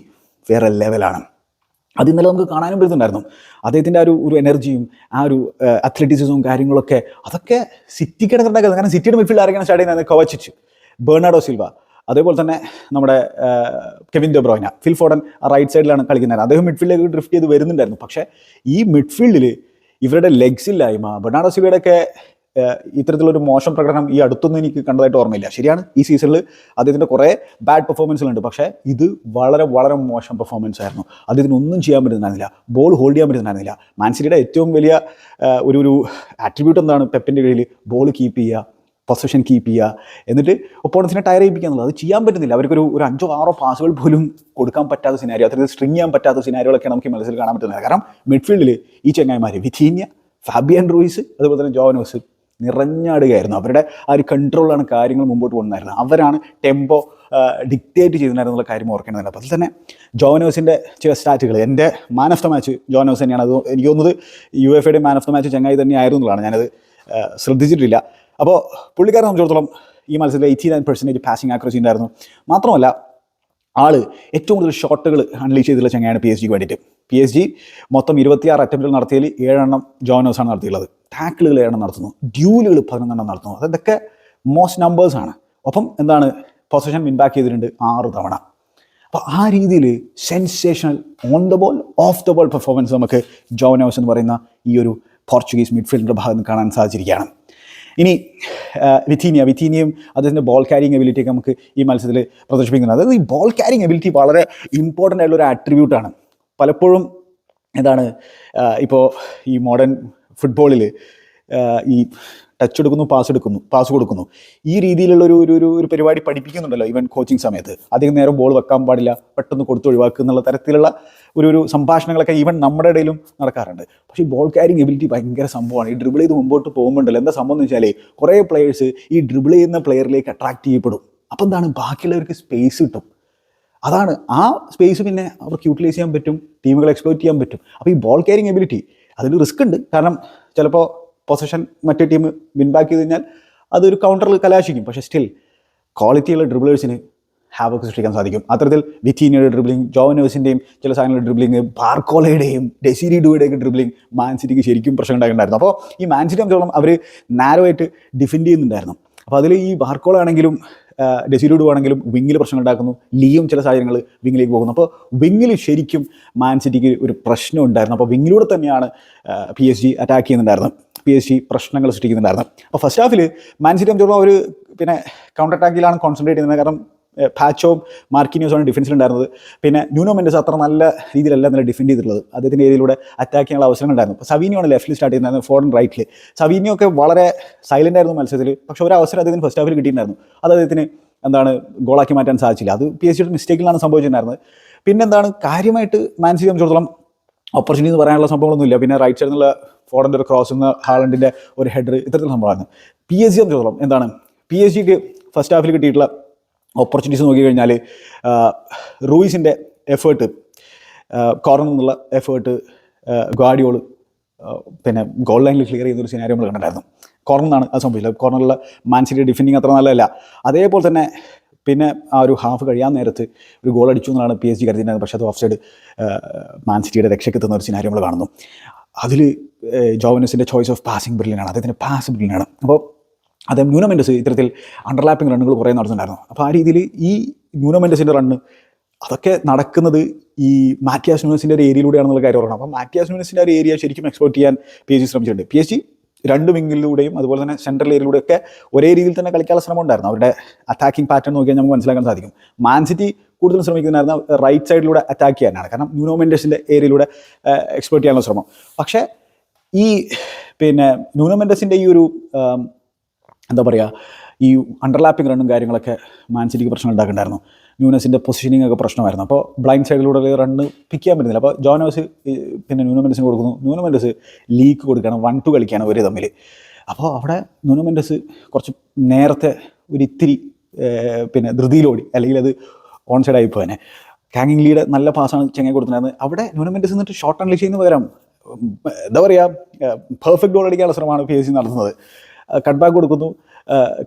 വേറെ ലെവലാണ് അത് ഇന്നലെ നമുക്ക് കാണാനും പറ്റുന്നുണ്ടായിരുന്നു. അദ്ദേഹത്തിന്റെ ആ ഒരു ഒരു എനർജിയും ആ ഒരു അത്ലറ്റിസിസും കാര്യങ്ങളൊക്കെ അതൊക്കെ സിറ്റിക്ക് കിടന്നിട്ടുണ്ടാക്കുന്നത് കാരണം സിറ്റിയുടെ മിഡ്ഫീൽഡ് ആരൊക്കെയാണ് സ്റ്റാർട്ട് ചെയ്യുന്നത് കോവച്ചിച്ച് ബേർണാഡോ സിൽവ അതേപോലെ തന്നെ നമ്മുടെ Kevin De Bruyne Phil Foden right സൈഡിലാണ് കളിക്കുന്നത്. അദ്ദേഹം മിഡ്ഫീൽഡിലേക്ക് ഡ്രിഫ്റ്റ് ചെയ്ത് വരുന്നുണ്ടായിരുന്നു. പക്ഷേ ഈ മിഡ്ഫീൽഡിൽ ഇവരുടെ ലെഗ്സില്ലായ്മ ബെർണാഡോ സിൽവയുടെ ഒക്കെ ഇത്തരത്തിലൊരു മോശം പ്രകടനം ഈ അടുത്തൊന്നും എനിക്ക് കണ്ടതായിട്ട് ഓർമ്മയില്ല. ശരിയാണ് ഈ സീസണിൽ അദ്ദേഹത്തിന്റെ കുറേ ബാഡ് പെർഫോമൻസുകളുണ്ട് പക്ഷേ ഇത് വളരെ വളരെ മോശം പെർഫോമൻസ് ആയിരുന്നു. അദ്ദേഹത്തിന് ഒന്നും ചെയ്യാൻ പറ്റുന്നുണ്ടായിരുന്നില്ല ബോൾ ഹോൾഡ് ചെയ്യാൻ പറ്റുന്നുണ്ടായിരുന്നില്ല മാൻസിറ്റിയുടെ ഏറ്റവും വലിയ ഒരു ഒരു ആട്രിബ്യൂട്ട് എന്താണ്? പെപ്പിന്റെ കീഴിൽ ബോൾ കീപ്പ് ചെയ്യുക. പൊസിഷൻ കീപ്പ് ചെയ്യുക. എന്നിട്ട് ഒപ്പോണൻസിനെ ടയർ ചെയ്യിപ്പിക്കുക എന്നുള്ളത്. അത് ചെയ്യാൻ പറ്റുന്നില്ല. അവർക്കൊരു ഒരു അഞ്ചോ ആറോ പാസുകൾ പോലും കൊടുക്കാൻ പറ്റാത്ത സിനാരിയോ അത്രയും സ്ട്രിങ് ചെയ്യാൻ പറ്റാത്ത സിനാരികളൊക്കെ നമുക്ക് മനസ്സിൽ കാണാൻ പറ്റുന്നത്. കാരണം മിഡ്ഫീൽഡിൽ ഈ ചെങ്ങായിമാർ വിഥീന്യ ഫാബിയൻ റൂയിസ് അതുപോലെ തന്നെ ജോവനോസ് നിറഞ്ഞാടുകയായിരുന്നു. അവരുടെ ആ ഒരു കൺട്രോളാണ് കാര്യങ്ങൾ മുമ്പോട്ട് പോകുന്നതായിരുന്നു അവരാണ് ടെമ്പോ ഡിക്റ്റേറ്റ് ചെയ്തിട്ടുണ്ടായിരുന്നുള്ള കാര്യം ഓർക്കേണ്ടത് അപ്പോൾ അതിൽ തന്നെ ജോനോസിന്റെ ചില സ്റ്റാറ്റുകൾ എന്റെ മാൻ ഓഫ് ദ മാച്ച് ജോനോസ് തന്നെയാണ്. അത് എനിക്ക് തോന്നുന്നത് യു എഫ് എയുടെ മാൻ ഓഫ് ദ മാച്ച് ചങ്ങായി തന്നെയായിരുന്നു എന്നുള്ളതാണ്. ഞാനത് ശ്രദ്ധിച്ചിട്ടില്ല. അപ്പോൾ പുള്ളിക്കാരെ സംബന്ധിച്ചിടത്തോളം ഈ മത്സരത്തിൽ eighty nine percentage passing accuracy ഉണ്ടായിരുന്നു. മാത്രമല്ല ആൾ ഏറ്റവും കൂടുതൽ ഷോട്ടുകൾ അൺലീഷ് ചെയ്തിട്ടുള്ള ചങ്ങയാണ് പി എസ് ജിക്ക് വേണ്ടിയിട്ട്. പി എസ് ജി മൊത്തം ഇരുപത്തിയാറ് അറ്റംപ്റ്റുകൾ നടത്തിയതിൽ ഏഴെണ്ണം ജോനോസാണ് നടത്തിയിട്ടുള്ളത്. ടാക്കിളുകൾ ഏഴെണ്ണം നടത്തുന്നു. ഡ്യൂലുകൾ പതിനൊന്നെണ്ണം നടത്തുന്നു. അതൊക്കെ മോസ്റ്റ് നമ്പേഴ്സാണ് ഒപ്പം എന്താണ്? പൊസിഷൻ വിൻ ബാക്ക് ചെയ്തിട്ടുണ്ട് ആറ് തവണ. അപ്പോൾ ആ രീതിയിൽ sensational on the ball off the ball performance നമുക്ക് ജോനോസ് എന്ന് പറയുന്ന ഈ ഒരു പോർച്ചുഗീസ് മിഡ്ഫീൽഡിന്റെ ഭാഗത്ത് കാണാൻ സാധിച്ചിരിക്കുകയാണ്. ഇനി വിഥീനിയ വിത്തീനിയും. അദ്ദേഹത്തിന്റെ ബോൾ ക്യാരിങ് എബിലിറ്റിയൊക്കെ നമുക്ക് ഈ മത്സരത്തിൽ പ്രദർശിപ്പിക്കുന്നത് അതായത് ഈ ബോൾ ക്യാരിങ് എബിലിറ്റി വളരെ ഇമ്പോർട്ടന്റ് ആയിട്ടുള്ള ഒരു ആട്രിബ്യൂട്ടാണ് പലപ്പോഴും എന്താണ് ഇപ്പോൾ ഈ മോഡേൺ ഫുട്ബോളിൽ ഈ ടച്ച് എടുക്കുന്നു പാസ് എടുക്കുന്നു പാസ് കൊടുക്കുന്നു. ഈ രീതിയിലുള്ള ഒരു ഒരു ഒരു- പരിപാടി പഠിപ്പിക്കുന്നുണ്ടല്ലോ ഈവൻ കോച്ചിങ് സമയത്ത്. അധികം നേരം ബോൾ വെക്കാൻ പാടില്ല പെട്ടെന്ന് കൊടുത്ത് ഒഴിവാക്കുക എന്നുള്ള തരത്തിലുള്ള ഒരു ഒരു സംഭാഷണങ്ങളൊക്കെ ഈവൻ നമ്മുടെ ഇടയിലും നടക്കാറുണ്ട്. പക്ഷേ ബോൾ ക്യാരിങ് എബിലിറ്റി ഭയങ്കര സംഭവമാണ്. ഈ ഡ്രിബിൾ ചെയ്ത് മുമ്പോട്ട് പോകുമ്പോണ്ടല്ലോ എന്താ സംഭവം എന്ന് വെച്ചാൽ കുറേ പ്ലെയേഴ്സ് ഈ ഡ്രിബിൾ ചെയ്യുന്ന പ്ലെയറിലേക്ക് അട്രാക്ട് ചെയ്യപ്പെടും. അപ്പോൾ എന്താണ്? ബാക്കിയുള്ളവർക്ക് സ്പേസ് കിട്ടും. അതാണ് ആ സ്പേസ് പിന്നെ അവർക്ക് യൂട്ടിലൈസ് ചെയ്യാൻ പറ്റും ടീമുകൾ എക്സ്പ്ലോർ ചെയ്യാൻ പറ്റും. അപ്പോൾ ഈ ബോൾ ക്യാരിങ് എബിലിറ്റി അതിൽ റിസ്ക് ഉണ്ട്. കാരണം ചിലപ്പോൾ പൊസിഷൻ മറ്റേ ടീം വിൻ ബാക്ക് ചെയ്ത് കഴിഞ്ഞാൽ അതൊരു കൗണ്ടറിൽ കലാശിക്കും. പക്ഷേ സ്റ്റിൽ ക്വാളിറ്റിയുള്ള ഡ്രിബിളേഴ്സിന് ഹാവൊക്കെ സൃഷ്ടിക്കാൻ സാധിക്കും. അത്തരത്തിൽ വിറ്റീനിയുടെ ഡ്രിബ്ലിംഗ് ജോവനേഴ്സിന്റെയും ചില സാധനങ്ങളുടെ ഡ്രിബ്ലിംഗ് ബാർക്കോളയുടെയും ഡെസിരി ഡുവയുടെയൊക്കെ ഡ്രിബ്ലിംഗ് മാൻ സിറ്റിക്ക് ശരിക്കും പ്രശ്നം ഉണ്ടായിട്ടുണ്ടായിരുന്നു. അപ്പോൾ ഈ മാൻ സിറ്റി അവർ നാരോ ആയിട്ട് ഡിഫെൻഡ് ചെയ്യുന്നുണ്ടായിരുന്നു. അപ്പോൾ അതിൽ ഈ ബാർക്കോള ആണെങ്കിലും ഡെസിലൂഡ് ആണെങ്കിലും വിങ്ങിൽ പ്രശ്നം ഉണ്ടാക്കുന്നു. ലീയും ചില സാഹചര്യങ്ങൾ വിങ്ങിലേക്ക് പോകുന്നു. അപ്പോൾ വിങ്ങിൽ ശരിക്കും മാൻ സിറ്റിക്ക് ഒരു പ്രശ്നം ഉണ്ടായിരുന്നു. അപ്പോൾ വിങ്ങിലൂടെ തന്നെയാണ് പി എസ് ജി അറ്റാക്ക് ചെയ്യുന്നുണ്ടായിരുന്നത്. പി എസ് ജി പ്രശ്നങ്ങൾ സൃഷ്ടിക്കുന്നുണ്ടായിരുന്നു. അപ്പോൾ ഫസ്റ്റ് ഹാഫിൽ മാൻസിറ്റി സിറ്റി സംബന്ധിച്ചോളം ഒരു പിന്നെ കൗണ്ടർ അറ്റാക്കിലാണ് കോൺസെൻട്രേറ്റ് ചെയ്യുന്നത് കാരണം പാച്ചോ മാർക്കിനിയോസാണ് ഡിഫൻസിലുണ്ടായിരുന്നത് പിന്നെ ന്യൂനോ മെൻഡസ് അത്ര നല്ല രീതിയിലല്ല നല്ല ഡിഫെൻഡ് ചെയ്തിട്ടുള്ളത്. അദ്ദേഹത്തിന്റെ ഏരിയയിലൂടെ അറ്റാക്ക് ചെയ്യാനുള്ള അവസരങ്ങൾ ഉണ്ടായിരുന്നു. അപ്പോൾ സവീനിയോ ആണ് ലെഫ്റ്റിൽ സ്റ്റാർട്ട് ചെയ്യുന്നത് ഫോർഡൻ റൈറ്റിൽ സവീനിയോ ഒക്കെ വളരെ സൈലന്റ് ആയിരുന്നു മത്സരത്തിൽ. പക്ഷേ ഒരു അവസരം അദ്ദേഹത്തിന് ഫസ്റ്റ് ഹാഫിൽ കിട്ടിയിട്ടുണ്ടായിരുന്നു. അത് അദ്ദേഹത്തിന് എന്താണ് ഗോളാക്കി മാറ്റാൻ സാധിച്ചില്ല. അത് പി എസ് സിയുടെ മിസ്റ്റേക്കിലാണ് സംഭവിച്ചിട്ടുണ്ടായിരുന്നത്. പിന്നെന്താണ് കാര്യമായിട്ട് മാനസികം സംബന്ധിച്ചിടത്തോളം ഓപ്പർച്യൂണിറ്റി എന്ന് പറയാനുള്ള സംഭവങ്ങളൊന്നുമില്ല. പിന്നെ റൈറ്റ് സൈഡിൽ നിന്നുള്ള ഫോർഡന്റെ ഒരു ക്രോസ് നിന്ന് ഹാളണ്ടിന്റെ ഒരു ഹെഡർ ഇത്തരത്തിലുള്ള സംഭവമാണ് പി എസ് ജി സംബന്ധിച്ചിടത്തോളം എന്താണ്? പി എസ് ജിക്ക് ഫസ്റ്റ് ഹാഫിൽ കിട്ടിയിട്ടുള്ള ഓപ്പർച്യൂണിറ്റീസ് നോക്കിക്കഴിഞ്ഞാൽ റൂയിസിന്റെ എഫേർട്ട് കോർണറിൽ നിന്നുള്ള എഫേർട്ട് ഗാഡിയോൾ പിന്നെ ഗോൾ ലൈനിൽ ക്ലിയർ ചെയ്യുന്ന ഒരു സിനാരി നമ്മൾ കണ്ടിട്ടുണ്ടായിരുന്നു. കോർണർ എന്നാണ് അത് സംഭവിച്ചത്. കോർണറിലെ മാൻ സിറ്റി ഡിഫെൻഡിങ് അത്ര നല്ലതല്ല. അതേപോലെ തന്നെ പിന്നെ ആ ഒരു ഹാഫ് കഴിയാൻ നേരത്ത് ഒരു ഗോൾ അടിച്ചു എന്നാണ് പി എസ് ജി കരുതിയിരുന്നത്. പക്ഷേ അത് ഓഫ് സൈഡ് മാൻ സിറ്റിയുടെ ഒരു സിനാരി നമ്മൾ കാണുന്നു. അതിൽ ജോവനസിന്റെ ചോയ്സ് ഓഫ് പാസിംഗ് ബ്രില്യനാണ് അദ്ദേഹത്തിന്റെ പാസ് ബ്രില്ലിനാണ് അപ്പോൾ അദ്ദേഹം ന്യൂനമെന്റസ് ഇത്തരത്തിൽ അണ്ടർലാപ്പിംഗ് റണ്ണുകൾ കുറേ നടത്തുന്നുണ്ടായിരുന്നു അപ്പോൾ ആ രീതിയിൽ ഈ ന്യൂനമെന്റസിന്റെ റണ്ണ് അതൊക്കെ നടക്കുന്നത് ഈ മാറ്റിയാസ് ന്യൂനസിന്റെ ഒരു ഏരിയയിലൂടെയാണെന്നുള്ള കാര്യം ഓർക്കണം. അപ്പോൾ മാറ്റിയാസ് ന്യൂനസിന്റെ ഒരു ഏരിയ ശരിക്കും എക്സ്പ്ലോർ ചെയ്യാൻ പി എസ് ജി ശ്രമിച്ചിട്ടുണ്ട്. പി എസ് ജി രണ്ട് വിങ്ങിലൂടെയും അതുപോലെ തന്നെ സെൻട്രൽ ഏരിയയിലൂടെയൊക്കെ ഒരേ രീതിയിൽ തന്നെ കളിക്കാനുള്ള ശ്രമം ഉണ്ടായിരുന്നു അവരുടെ അറ്റാക്കിംഗ് പാറ്റേൺ നോക്കിയാൽ നമുക്ക് മനസ്സിലാക്കാൻ സാധിക്കും. മാൻ സിറ്റി കൂടുതൽ ശ്രമിക്കുന്നതായിരുന്നു. റൈറ്റ് സൈഡിലൂടെ അറ്റാക്ക് ചെയ്യാനാണ്. കാരണം ന്യൂനോമെന്റസിന്റെ ഏരിയയിലൂടെ എക്സ്പ്ലോർട്ട് ചെയ്യാനുള്ള ശ്രമം. പക്ഷേ ഈ പിന്നെ ന്യൂനോമെന്റസിന്റെ ഈ ഒരു എന്താ പറയുക ഈ അണ്ടർലാപ്പിംഗ് റണ്ണും കാര്യങ്ങളൊക്കെ മാൻ സിറ്റിക്ക് പ്രശ്നം ഉണ്ടാക്കുന്നുണ്ടായിരുന്നു ന്യൂനസിന്റെ പൊസിഷനിങ് ഒക്കെ പ്രശ്നമായിരുന്നു. അപ്പോൾ ബ്ലൈൻഡ് സൈഡിലൂടെ റണ്ണ് പിക്ക് ചെയ്യാൻ പറ്റുന്നില്ല. അപ്പോൾ ജോനോസ് പിന്നെ ന്യൂനമെൻഡസിന് കൊടുക്കുന്നു. ന്യൂനമെന്റസ് ലീക്ക് കൊടുക്കുകയാണ് വൺ ടു കളിക്കുകയാണ് ഇവർ തമ്മിൽ അപ്പോൾ അവിടെ ന്യൂനമെന്റസ് കുറച്ച് നേരത്തെ ഒരു ഇത്തിരി പിന്നെ ധൃതിയിലോടി അല്ലെങ്കിൽ അത് ഓൺ സൈഡ് ആയിപ്പോനെ കാങ്ങിങ് ലീഡ് നല്ല പാസ്സാണ് ചെങ്ങൈ കൊടുത്തിട്ടുണ്ടായിരുന്നത്. അവിടെ ന്യൂനമെന്റസ് എന്നിട്ട് ഷോർട്ട് അൺലീഷ് ചെയ്യുന്ന പകരം എന്താ പറയുക പെർഫെക്റ്റ് ഗോൾ അടിക്കാനുള്ള ശ്രമമാണ് പി എസ് സി നടത്തുന്നത്. കട്ട് ബാക്ക് കൊടുക്കുന്നു.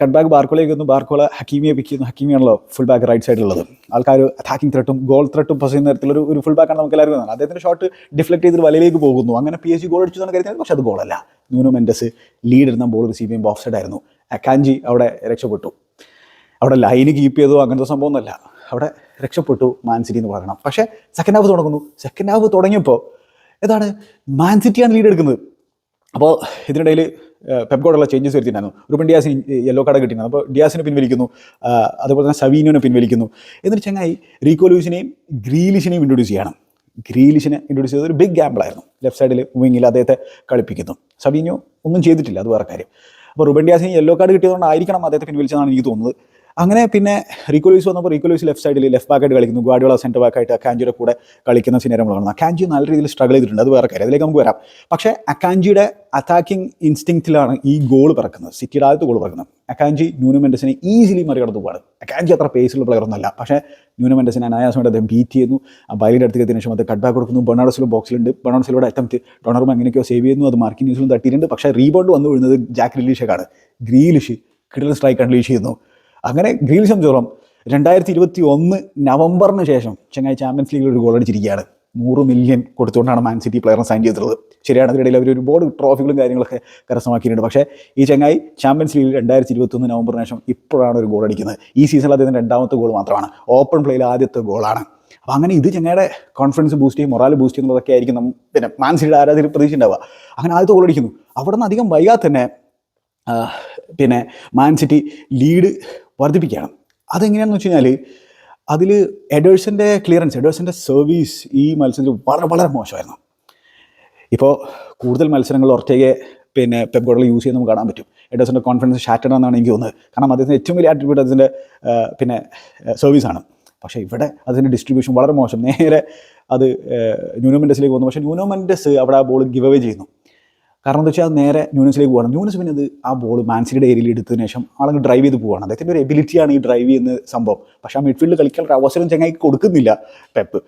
കട്ട് ബാക്ക് ബാർക്കോളേക്ക് വന്നു ബാർക്കോള ഹക്കീമിയെ പിക്ക് ചെയ്യുന്നു. ഹക്കീമിയാണല്ലോ ഫുൾ ബാക്ക് റൈറ്റ് സൈഡിലുള്ളത് ആൾക്കാർ അറ്റാക്കിംഗ് ത്രെട്ടും ഗോൾ ത്രെട്ടും പസ് ചെയ്യുന്ന തരത്തിലൊരു ഒരു ഫുൾ ബാക്കാണ് നമുക്ക് എല്ലാവർക്കും കാണാം. അദ്ദേഹത്തിന്റെ ഷോട്ട് ഡിഫ്ലക്ട് ചെയ്ത് വലയിലേക്ക് പോകുന്നു. അങ്ങനെ പി ജി ഗോൾ അടിച്ചു എന്ന് കരുതിയത്. പക്ഷേ അത് ഗോളല്ല ന്യൂനോ മെൻഡസ് ലീഡ് ഇരുന്ന ബോൾ റിസീവ് ചെയ്യുമ്പോൾ ഓഫ് സൈഡ് ആയിരുന്നു. അക്കാഞ്ചി അവിടെ രക്ഷപ്പെട്ടു. അവിടെ ലൈന് കീപ്പ് ചെയ്തോ അങ്ങനത്തെ സംഭവമൊന്നുമല്ല. അവിടെ രക്ഷപ്പെട്ടു മാൻസിറ്റി എന്ന് പറയണം. പക്ഷേ സെക്കൻഡ് ഹാഫ് തുടങ്ങുന്നു. സെക്കൻഡ് ഹാഫ് തുടങ്ങിയപ്പോൾ ഏതാണ്? മാൻസിറ്റിയാണ് ലീഡ് എടുക്കുന്നത്. അപ്പോൾ ഇതിനിടയിൽ പെപ്കോടുള്ള ചേഞ്ചസ് വരുത്തിയിട്ടുണ്ടായിരുന്നു. ഒരു ഡിയാസിന് യെല്ലോ കാർഡ് കിട്ടിയിരുന്നു. അപ്പോൾ ഡിയാസിനെ പിൻവലിക്കുന്നു. അതുപോലെ തന്നെ സവീനോനെ പിൻവലിക്കുന്നു. എന്നിട്ട് ചങ്ങായി റീകോലൂസിനെയും ഗ്രീലിഷിനെയും ഇൻട്രൊഡ്യൂസ് ചെയ്യണം. ഗ്രീലിഷിനെ ഇൻട്രൊഡ്യൂസ് ചെയ്തത് ഒരു ബിഗ് ഗ്യാമ്പിളായിരുന്നു ലെഫ്റ്റ് സൈഡിൽ വിങ്ങിൽ അദ്ദേഹത്തെ കളിപ്പിക്കുന്നു. സവീനോ ഒന്നും ചെയ്തിട്ടില്ല അത് വേറെ കാര്യം. അപ്പോൾ റുബൻ ഡിയാസിന് യെല്ലോ കാർഡ് കിട്ടിയതുകൊണ്ടായിരിക്കണം അദ്ദേഹത്തെ പിൻവലിച്ചതാണ് എനിക്ക് തോന്നുന്നത്. അങ്ങനെ പിന്നെ റീകോ ലൂയിസ് വന്നപ്പോൾ റീകോ ലൂയിസ് ലെഫ്റ്റ് സൈഡിൽ ലെഫ്റ്റ് ബാക്കായിട്ട് കളിക്കുന്നു. ഗാഡിയോള സെന്റർ ബാക്കായിട്ട് അക്കാഞ്ചിയുടെ കൂടെ കളിക്കുന്ന സിനിമ നമ്മൾ കാണുന്നത് അക്കാഞ്ചി നല്ല രീതിയിൽ സ്ട്രഗിൾ ചെയ്തിട്ടുണ്ട്. അത് വേറെ കാര്യം. അതിലേക്ക് നമുക്ക് വരാം. പക്ഷേ അക്കാഞ്ചിയുടെ അറ്റാക്കിംഗ് ഇൻസ്റ്റിങ്ക്റ്റിലാണ് ഈ ഗോൾ പിറക്കുന്നത്. സിറ്റിയുടെ ആദ്യത്തെ ഗോൾ പിറക്കുന്നത്. അക്കാഞ്ചി ന്യൂനമെൻഡസിനെ ഈസിലി മറികടന്നു പോവാണ്. അക്കാഞ്ചി അത്ര പേസിലുള്ള പ്ലെയർ ഒന്നല്ല. പക്ഷേ ന്യൂനമെൻഡസിനെ അനായാസമായിട്ട് അദ്ദേഹം ബീറ്റ് ചെയ്യുന്നു. ആ ബൈലിന്റെ അടുത്ത് എത്തിയതിനു ശേഷം അത് കട്ട് ബാക്ക് കൊടുക്കുന്നു ബെർണാഡസിലും ബോക്സിലുണ്ട് ബെർണാഡസിലൂടെ അറ്റംപ്റ്റ് ഡൊണറും എങ്ങനെയൊക്കെയോ സേവ് ചെയ്യുന്നു. അത് മാർക്കിൻ ന്യൂസിലും തട്ടിയിട്ടുണ്ട്. പക്ഷേ റീബൗണ്ട് വന്നു വീഴുന്നത് ജാക്ക് റിലീഷേക്കാണ് ഗ്രീലിഷ് കിടൽ സ്ട്രൈക്ക് അൺലീഷ് ചെയ്യുന്നു. അങ്ങനെ ഗ്രീൻ സംബന്ധിച്ചോളം രണ്ടായിരത്തി ഇരുപത്തി ഒന്ന് നവംബറിന് ശേഷം ചെങ്ങായി ചാമ്പ്യൻസ് ലീഗിൽ ഒരു ഗോൾ അടിച്ചിരിക്കുകയാണ്. നൂറ് മില്യൺ കൊടുത്തുകൊണ്ടാണ് മാൻ സിറ്റി പ്ലെയറിനെ സൈൻ ചെയ്തിട്ടുള്ളത്. ശരിയാണ് അതിനിടയിൽ അവർ ഒരുപാട് ട്രോഫികളും കാര്യങ്ങളൊക്കെ കരസ്ഥമാക്കിയിട്ടുണ്ട്. പക്ഷേ ഈ ചെങ്ങായി ചാമ്പ്യൻസ് ലീഗിൽ രണ്ടായിരത്തി ഇരുപത്തൊന്ന് നവംബറിന് ശേഷം ഇപ്പോഴാണ് ഒരു ഗോൾ അടിക്കുന്നത്. ഈ സീസണിൽ അദ്ദേഹത്തിന്റെ രണ്ടാമത്തെ ഗോൾ മാത്രമാണ്. ഓപ്പൺ പ്ലേയിൽ ആദ്യത്തെ ഗോളാണ് അപ്പോൾ അങ്ങനെ ഇത് ചെങ്ങയുടെ കോൺഫിഡൻസ് ബൂസ്റ്റ് ചെയ്യും മൊറാൽ ബൂസ്റ്റ് ചെയ്യുന്നതൊക്കെ ആയിരിക്കും നമ്മൾ പിന്നെ മാൻ സിറ്റിയുടെ ആരാധകർ പ്രതീക്ഷ ഉണ്ടാവുക അങ്ങനെ ആദ്യത്തെ ഗോൾ അടിക്കുന്നു. അവിടെ നിന്ന് അധികം വൈകാതെ തന്നെ പിന്നെ മാൻ സിറ്റി ലീഡ് വർദ്ധിപ്പിക്കുകയാണ് അതെങ്ങനെയാണെന്ന് വെച്ച് കഴിഞ്ഞാൽ അതിൽ എഡേഴ്സിന്റെ ക്ലിയറൻസ് എഡേഴ്സിന്റെ സർവീസ് ഈ മത്സരത്തിൽ വളരെ വളരെ മോശമായിരുന്നു. ഇപ്പോൾ കൂടുതൽ മത്സരങ്ങൾ ഒറ്റയ്ക്ക് പിന്നെ പെപ് ഗോഡൽ യൂസ് ചെയ്യുന്നത് നമുക്ക് കാണാൻ പറ്റും. എഡേഴ്സിന്റെ കോൺഫിഡൻസ് ഷാറ്റഡ് എന്നാണ് എനിക്ക് തോന്നുന്നത്. കാരണം അദ്ദേഹത്തിന്റെ ഏറ്റവും വലിയ ആട്രിബ്യൂട്ട് അതിന്റെ പിന്നെ സർവീസാണ് പക്ഷേ ഇവിടെ അതിന്റെ ഡിസ്ട്രിബ്യൂഷൻ വളരെ മോശം. നേരെ അത് ന്യൂനോ മെൻഡസിലേക്ക് വന്നു പക്ഷേ ന്യൂനോ മെൻഡസ് അവിടെ ആ ബോൾ ഗിവ് അവേ ചെയ്യുന്നു. കാരണം എന്താ വെച്ചാൽ നേരെ ന്യൂനസിലേക്ക് പോകണം ന്യൂനസ് പിന്നെ അത് ആ ബോൾ മാൻസിയുടെ ഏരിയയിൽ എടുത്തതിന് ശേഷം ആളങ്ങ് ഡ്രൈവ് ചെയ്ത് പോവാണ്. അദ്ദേഹത്തിന്റെ ഒരു എബിലിറ്റിയാണ് ഈ ഡ്രൈവ് ചെയ്യുന്ന സംഭവം. പക്ഷേ ആ മിഡ്ഫീൽഡ് കളിക്കാൻ അവസരം ചങ്ങായി കൊടുക്കുന്നില്ല പെപ്പ്.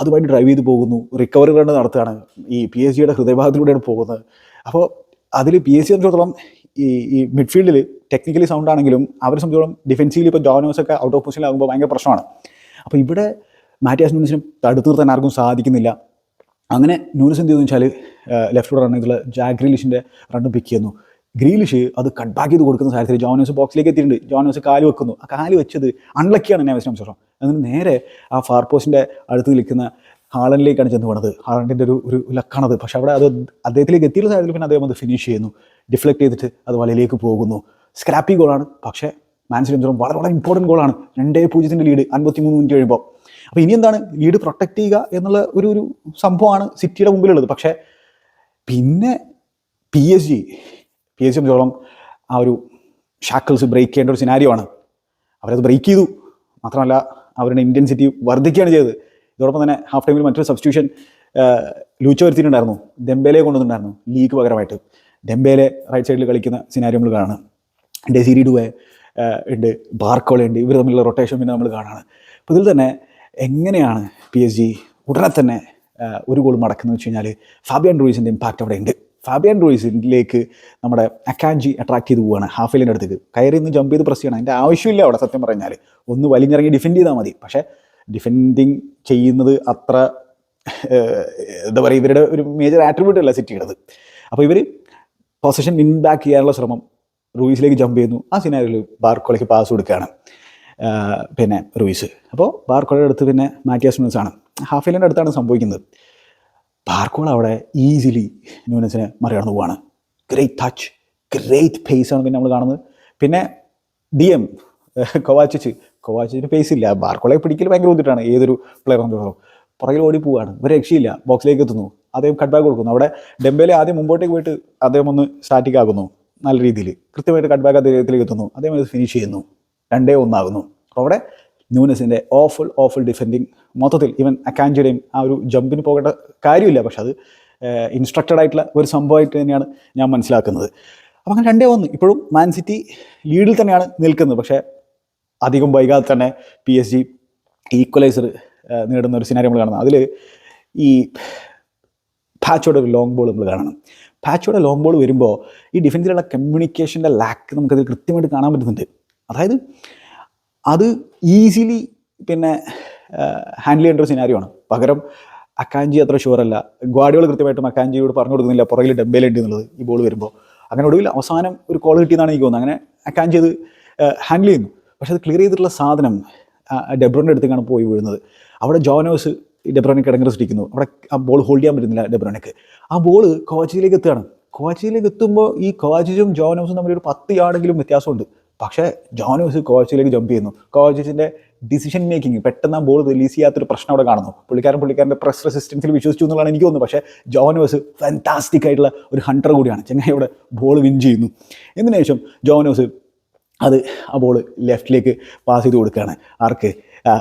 അതുമായി ഡ്രൈവ് ചെയ്ത് പോകുന്നു. റിക്കവറി റൺ നടത്തുകയാണ്. ഈ പി എസ് ജിയുടെ ഹൃദയഭാഗത്തിലൂടെയാണ് പോകുന്നത്. അപ്പോൾ അതിൽ പി എസ് സി സംബന്ധിച്ചിടത്തോളം ഈ ഈ മിഡ്ഫീൽഡിൽ ടെക്നിക്കലി സൗണ്ട് ആണെങ്കിലും അവരെ സംബന്ധിച്ചിടത്തോളം ഡിഫൻസീവിൽ ഇപ്പോൾ ജോനോസ് ഒക്കെ ഔട്ട് ഓഫ് പൊസിഷനിലാകുമ്പോൾ ഭയങ്കര പ്രശ്നമാണ്. അപ്പോൾ ഇവിടെ മാറ്റിയാസ് ന്യൂസിനും തടുത്തു നിർത്താൻ ആർക്കും സാധിക്കുന്നില്ല. അങ്ങനെ ന്യൂനസ് എന്ത് ചെയ്തെന്ന് വെച്ചാൽ ലെഫ്റ്റിലൂടെ റൺ ചെയ്തുള്ള ജാക്ക് ഗ്രീലിഷിന്റെ റൺ പിക്ക് ചെയ്യുന്നു. ഗ്രീലിഷ് അത് കട്ട് ബാക്ക് ചെയ്ത് കൊടുക്കുന്ന സാഹചര്യത്തിൽ ജോനോസ് ബോക്സിലേക്ക് എത്തിയിട്ടുണ്ട്. ജോനോസ് കാൽ വെക്കുന്നു. ആ കാൽ വെച്ചത് അൺലക്കിയാണ് എന്നെ സംശയം എന്നിട്ട് നേരെ ആ ഫാർ പോസ്റ്റിന്റെ അടുത്ത് നിൽക്കുന്ന ഹാളനിലേക്കാണ് ചെന്ന് പോണത് ഹാളന്റെ ഒരു ഒരു ലക്കാണത്. പക്ഷെ അവിടെ അത് അദ്ദേഹത്തിലേക്ക് എത്തിയുള്ള സാഹചര്യത്തിൽ പിന്നെ അദ്ദേഹം അത് ഫിനിഷ് ചെയ്യുന്നു. ഡിഫ്ലക്ട് ചെയ്തിട്ട് അത് വലയിലേക്ക് പോകുന്നു. സ്ക്രാപ്പി ഗോളാണ് പക്ഷേ മാൻസിറ്റി വളരെ വളരെ ഇമ്പോർട്ടന്റ് ഗോളാണ് രണ്ടേ പൂജ്യത്തിന്റെ ലീഡ് അൻപത്തി മൂന്ന് മിനിറ്റ് കഴിയുമ്പോൾ അപ്പോൾ ഇനി എന്താണ്? ലീഡ് പ്രൊട്ടക്ട് ചെയ്യുക എന്നുള്ള ഒരു ഒരു സംഭവമാണ് സിറ്റിയുടെ മുമ്പിലുള്ളത്. പക്ഷേ പിന്നെ P S G P S G ആ ഒരു ഷാക്കിൾസ് ബ്രേക്ക് ചെയ്യേണ്ട ഒരു സിനാരിയോ ആണ്. അവരത് ബ്രേക്ക് ചെയ്തു. മാത്രമല്ല അവരുടെ ഇന്റൻസിറ്റി വർദ്ധിക്കുകയാണ് ചെയ്തത്. ഇതോടൊപ്പം തന്നെ ഹാഫ് ടൈമിൽ മറ്റൊരു സബ്സ്റ്റിറ്റ്യൂഷൻ ലൂച്ച വരുത്തിയിട്ടുണ്ടായിരുന്നു. ഡെമ്പേലെ കൊണ്ടുവന്നിട്ടുണ്ടായിരുന്നു ലീഗ് പകരമായിട്ട്. ഡെമ്പേലെ റൈറ്റ് സൈഡിൽ കളിക്കുന്ന സിനാരിയോ നമ്മൾ കാണാം ഡെസിരി ഡുവെ ഉണ്ട്. ബാർക്കോളുണ്ട് ഇവർ തമ്മിലുള്ള റൊട്ടേഷൻ പിന്നെ നമ്മൾ കാണാണ് അപ്പോൾ ഇതിൽ തന്നെ എങ്ങനെയാണ് പി എസ് ജി ഉടനെ തന്നെ ഒരു ഗോൾ മടക്കുന്നത് വെച്ച് കഴിഞ്ഞാൽ ഫാബിയൻ റൂയിസിന്റെ ഇമ്പാക്റ്റ് അവിടെ ഉണ്ട്. ഫാബിയൻ റോയിസിലേക്ക് നമ്മുടെ അക്കാൻജി അട്രാക്ട് ചെയ്ത് പോവുകയാണ് ഹാഫ് ലൈന്റെ അടുത്തേക്ക്. കയറി നിന്ന് ജമ്പ് ചെയ്ത് പ്രസ് ചെയ്യണം. അതിന്റെ ആവശ്യമില്ല അവിടെ സത്യം പറഞ്ഞാൽ ഒന്ന് വലിഞ്ഞിറങ്ങി ഡിഫെൻഡ് ചെയ്താൽ മതി. പക്ഷേ ഡിഫെൻഡിങ് ചെയ്യുന്നത് അത്ര എന്താ പറയുക ഇവരുടെ ഒരു മേജർ ആട്രിബ്യൂട്ട് അല്ല സിറ്റിയുടേത് അപ്പോൾ ഇവർ പൊസിഷൻ വിൻ ബാക്ക് ചെയ്യാനുള്ള ശ്രമം റൂയിസിലേക്ക് ജമ്പ് ചെയ്യുന്നു. ആ സിനാരിയിൽ ബാർക്കോളയ്ക്ക് പാസ് കൊടുക്കുകയാണ്. പിന്നെ റൂയിസ്. അപ്പോൾ ബാർക്കോളയുടെ അടുത്ത് പിന്നെ മാറ്റിയാസ് ന്യൂസ് ആണ്. ഹാഫ് ഇലന്റെ അടുത്താണ് സംഭവിക്കുന്നത്. ബാർക്കോൾ അവിടെ ഈസിലി ന്യൂനസിനെ മറികടന്നു പോവാണ്. ഗ്രേറ്റ് ടച്ച് ഗ്രേറ്റ് പേസ് ആണ് പിന്നെ നമ്മൾ കാണുന്നത്. പിന്നെ ഡി എം കൊവാച്ചിച്ച് കൊവാച്ചിന് പേസ് ഇല്ല. ബാർക്കോളെ പിടിക്കൽ ഭയങ്കര ബുദ്ധിട്ടാണ് ഏതൊരു പ്ലെയർ സംബന്ധിച്ചോളം പുറകിൽ ഓടി പോവുകയാണ് ഒരു രക്ഷയില്ല. ബോക്സിലേക്ക് എത്തുന്നു. അദ്ദേഹം കട്ട് ബാക്ക് കൊടുക്കുന്നു. അവിടെ ഡെമ്പേലെ ആദ്യം മുമ്പോട്ടേക്ക് പോയിട്ട് അദ്ദേഹം ഒന്ന് സ്റ്റാറ്റിക് ആകുന്നു നല്ല രീതിയിൽ കൃത്യമായിട്ട് കട്ട് ബാക്ക് അദ്ദേഹത്തിലേക്ക് എത്തുന്നു. അദ്ദേഹം അത് ഫിനിഷ് ചെയ്യുന്നു. രണ്ടേ ഒന്നാകുന്നു. അപ്പോൾ അവിടെ ന്യൂനസിന്റെ ഓഫുൾ ഓഫുൾ ഡിഫെൻഡിങ് മൊത്തത്തിൽ ഈവൻ അക്കാഞ്ചിയുടെയും ആ ഒരു ജമ്പിന് പോകേണ്ട കാര്യമില്ല. പക്ഷെ അത് ഇൻസ്ട്രക്റ്റഡ് ആയിട്ടുള്ള ഒരു സംഭവമായിട്ട് തന്നെയാണ് ഞാൻ മനസ്സിലാക്കുന്നത്. അപ്പോൾ അങ്ങനെ രണ്ടേ ഒന്ന്. ഇപ്പോഴും മാൻ സിറ്റി ലീഡിൽ തന്നെയാണ് നിൽക്കുന്നത്. പക്ഷേ അധികം വൈകാതെ തന്നെ പി എസ് ജി ഈക്വലൈസർ നേടുന്ന ഒരു സിനാരി നമ്മൾ കാണുന്നത്. അതിൽ ഈ പാച്ചോടെ ഒരു ലോങ് ബോൾ നമ്മൾ കാണണം. പാച്ചോടെ ലോങ് ബോൾ വരുമ്പോൾ ഈ ഡിഫൻസിലുള്ള കമ്മ്യൂണിക്കേഷന്റെ ലാക്ക് നമുക്കതിൽ കൃത്യമായിട്ട് കാണാൻ പറ്റുന്നുണ്ട്. അതായത് അത് ഈസിലി പിന്നെ ഹാൻഡിൽ ചെയ്യേണ്ട ഒരു സിനാരിയോ ആണ്. പകരം അക്കാഞ്ചി അത്ര ഷുവറല്ല ഗാഡികൾ കൃത്യമായിട്ടും അക്കാഞ്ചിയോട് പറഞ്ഞു കൊടുക്കുന്നില്ല. പുറകിൽ ഡെമ്പേലുണ്ട് എന്നുള്ളത് ഈ ബോൾ വരുമ്പോൾ അങ്ങനെ ഒടുവിൽ അവസാനം ഒരു കോൾ കിട്ടിയെന്നാണ് എനിക്ക് തോന്നുന്നത്. അങ്ങനെ അക്കാഞ്ചി അത് ഹാൻഡിൽ ചെയ്യുന്നു. പക്ഷെ അത് ക്ലിയർ ചെയ്തിട്ടുള്ള സാധനം ഡെബ്രോന്റെ അടുത്തേക്കാണ് പോയി വീഴുന്നത്. അവിടെ ജോനോസ് ഡെബ്രോനെ കിടങ്ങി സൃഷ്ടിക്കുന്നു. അവിടെ ആ ബോൾ ഹോൾഡ് ചെയ്യാൻ പറ്റുന്നില്ല ഡെബ്രോനക്ക് ആ ബോൾ കോച്ചിയിലേക്ക് എത്തുകയാണ്. കോച്ചിയിലേക്ക് എത്തുമ്പോൾ ഈ കോവാച്ചിയും ജോനോസും തമ്മിൽ ഒരു പത്ത് യാർഡെങ്കിലും വ്യത്യാസമുണ്ട്. പക്ഷേ ജോനോസ് കോച്ചിലേക്ക് ജമ്പ് ചെയ്യുന്നു. കോച്ചിന്റെ ഡിസിഷൻ മേക്കിംഗ് പെട്ടെന്ന് ബോൾ റിലീസ് ചെയ്യാത്തൊരു പ്രശ്നം അവിടെ കാണുന്നു. പുള്ളിക്കാരൻ പുള്ളിക്കാരന്റെ പ്രസ് റെസിസ്റ്റൻസിൽ വിശ്വസിച്ചു എന്നുള്ളതാണ് എനിക്ക് തോന്നുന്നത്. പക്ഷേ ജോനോസ് ഫാന്റാസ്റ്റിക് ആയിട്ടുള്ള ഒരു ഹണ്ടർ കൂടിയാണ്. ചെങ്ങായി അവിടെ ബോൾ വിൻ ചെയ്യുന്നു. ഇതിനുശേഷം ശേഷം ജോനോസ് അത് ആ ബോൾ ലെഫ്റ്റിലേക്ക് പാസ് ചെയ്ത് കൊടുക്കുകയാണ്. ആർക്ക്?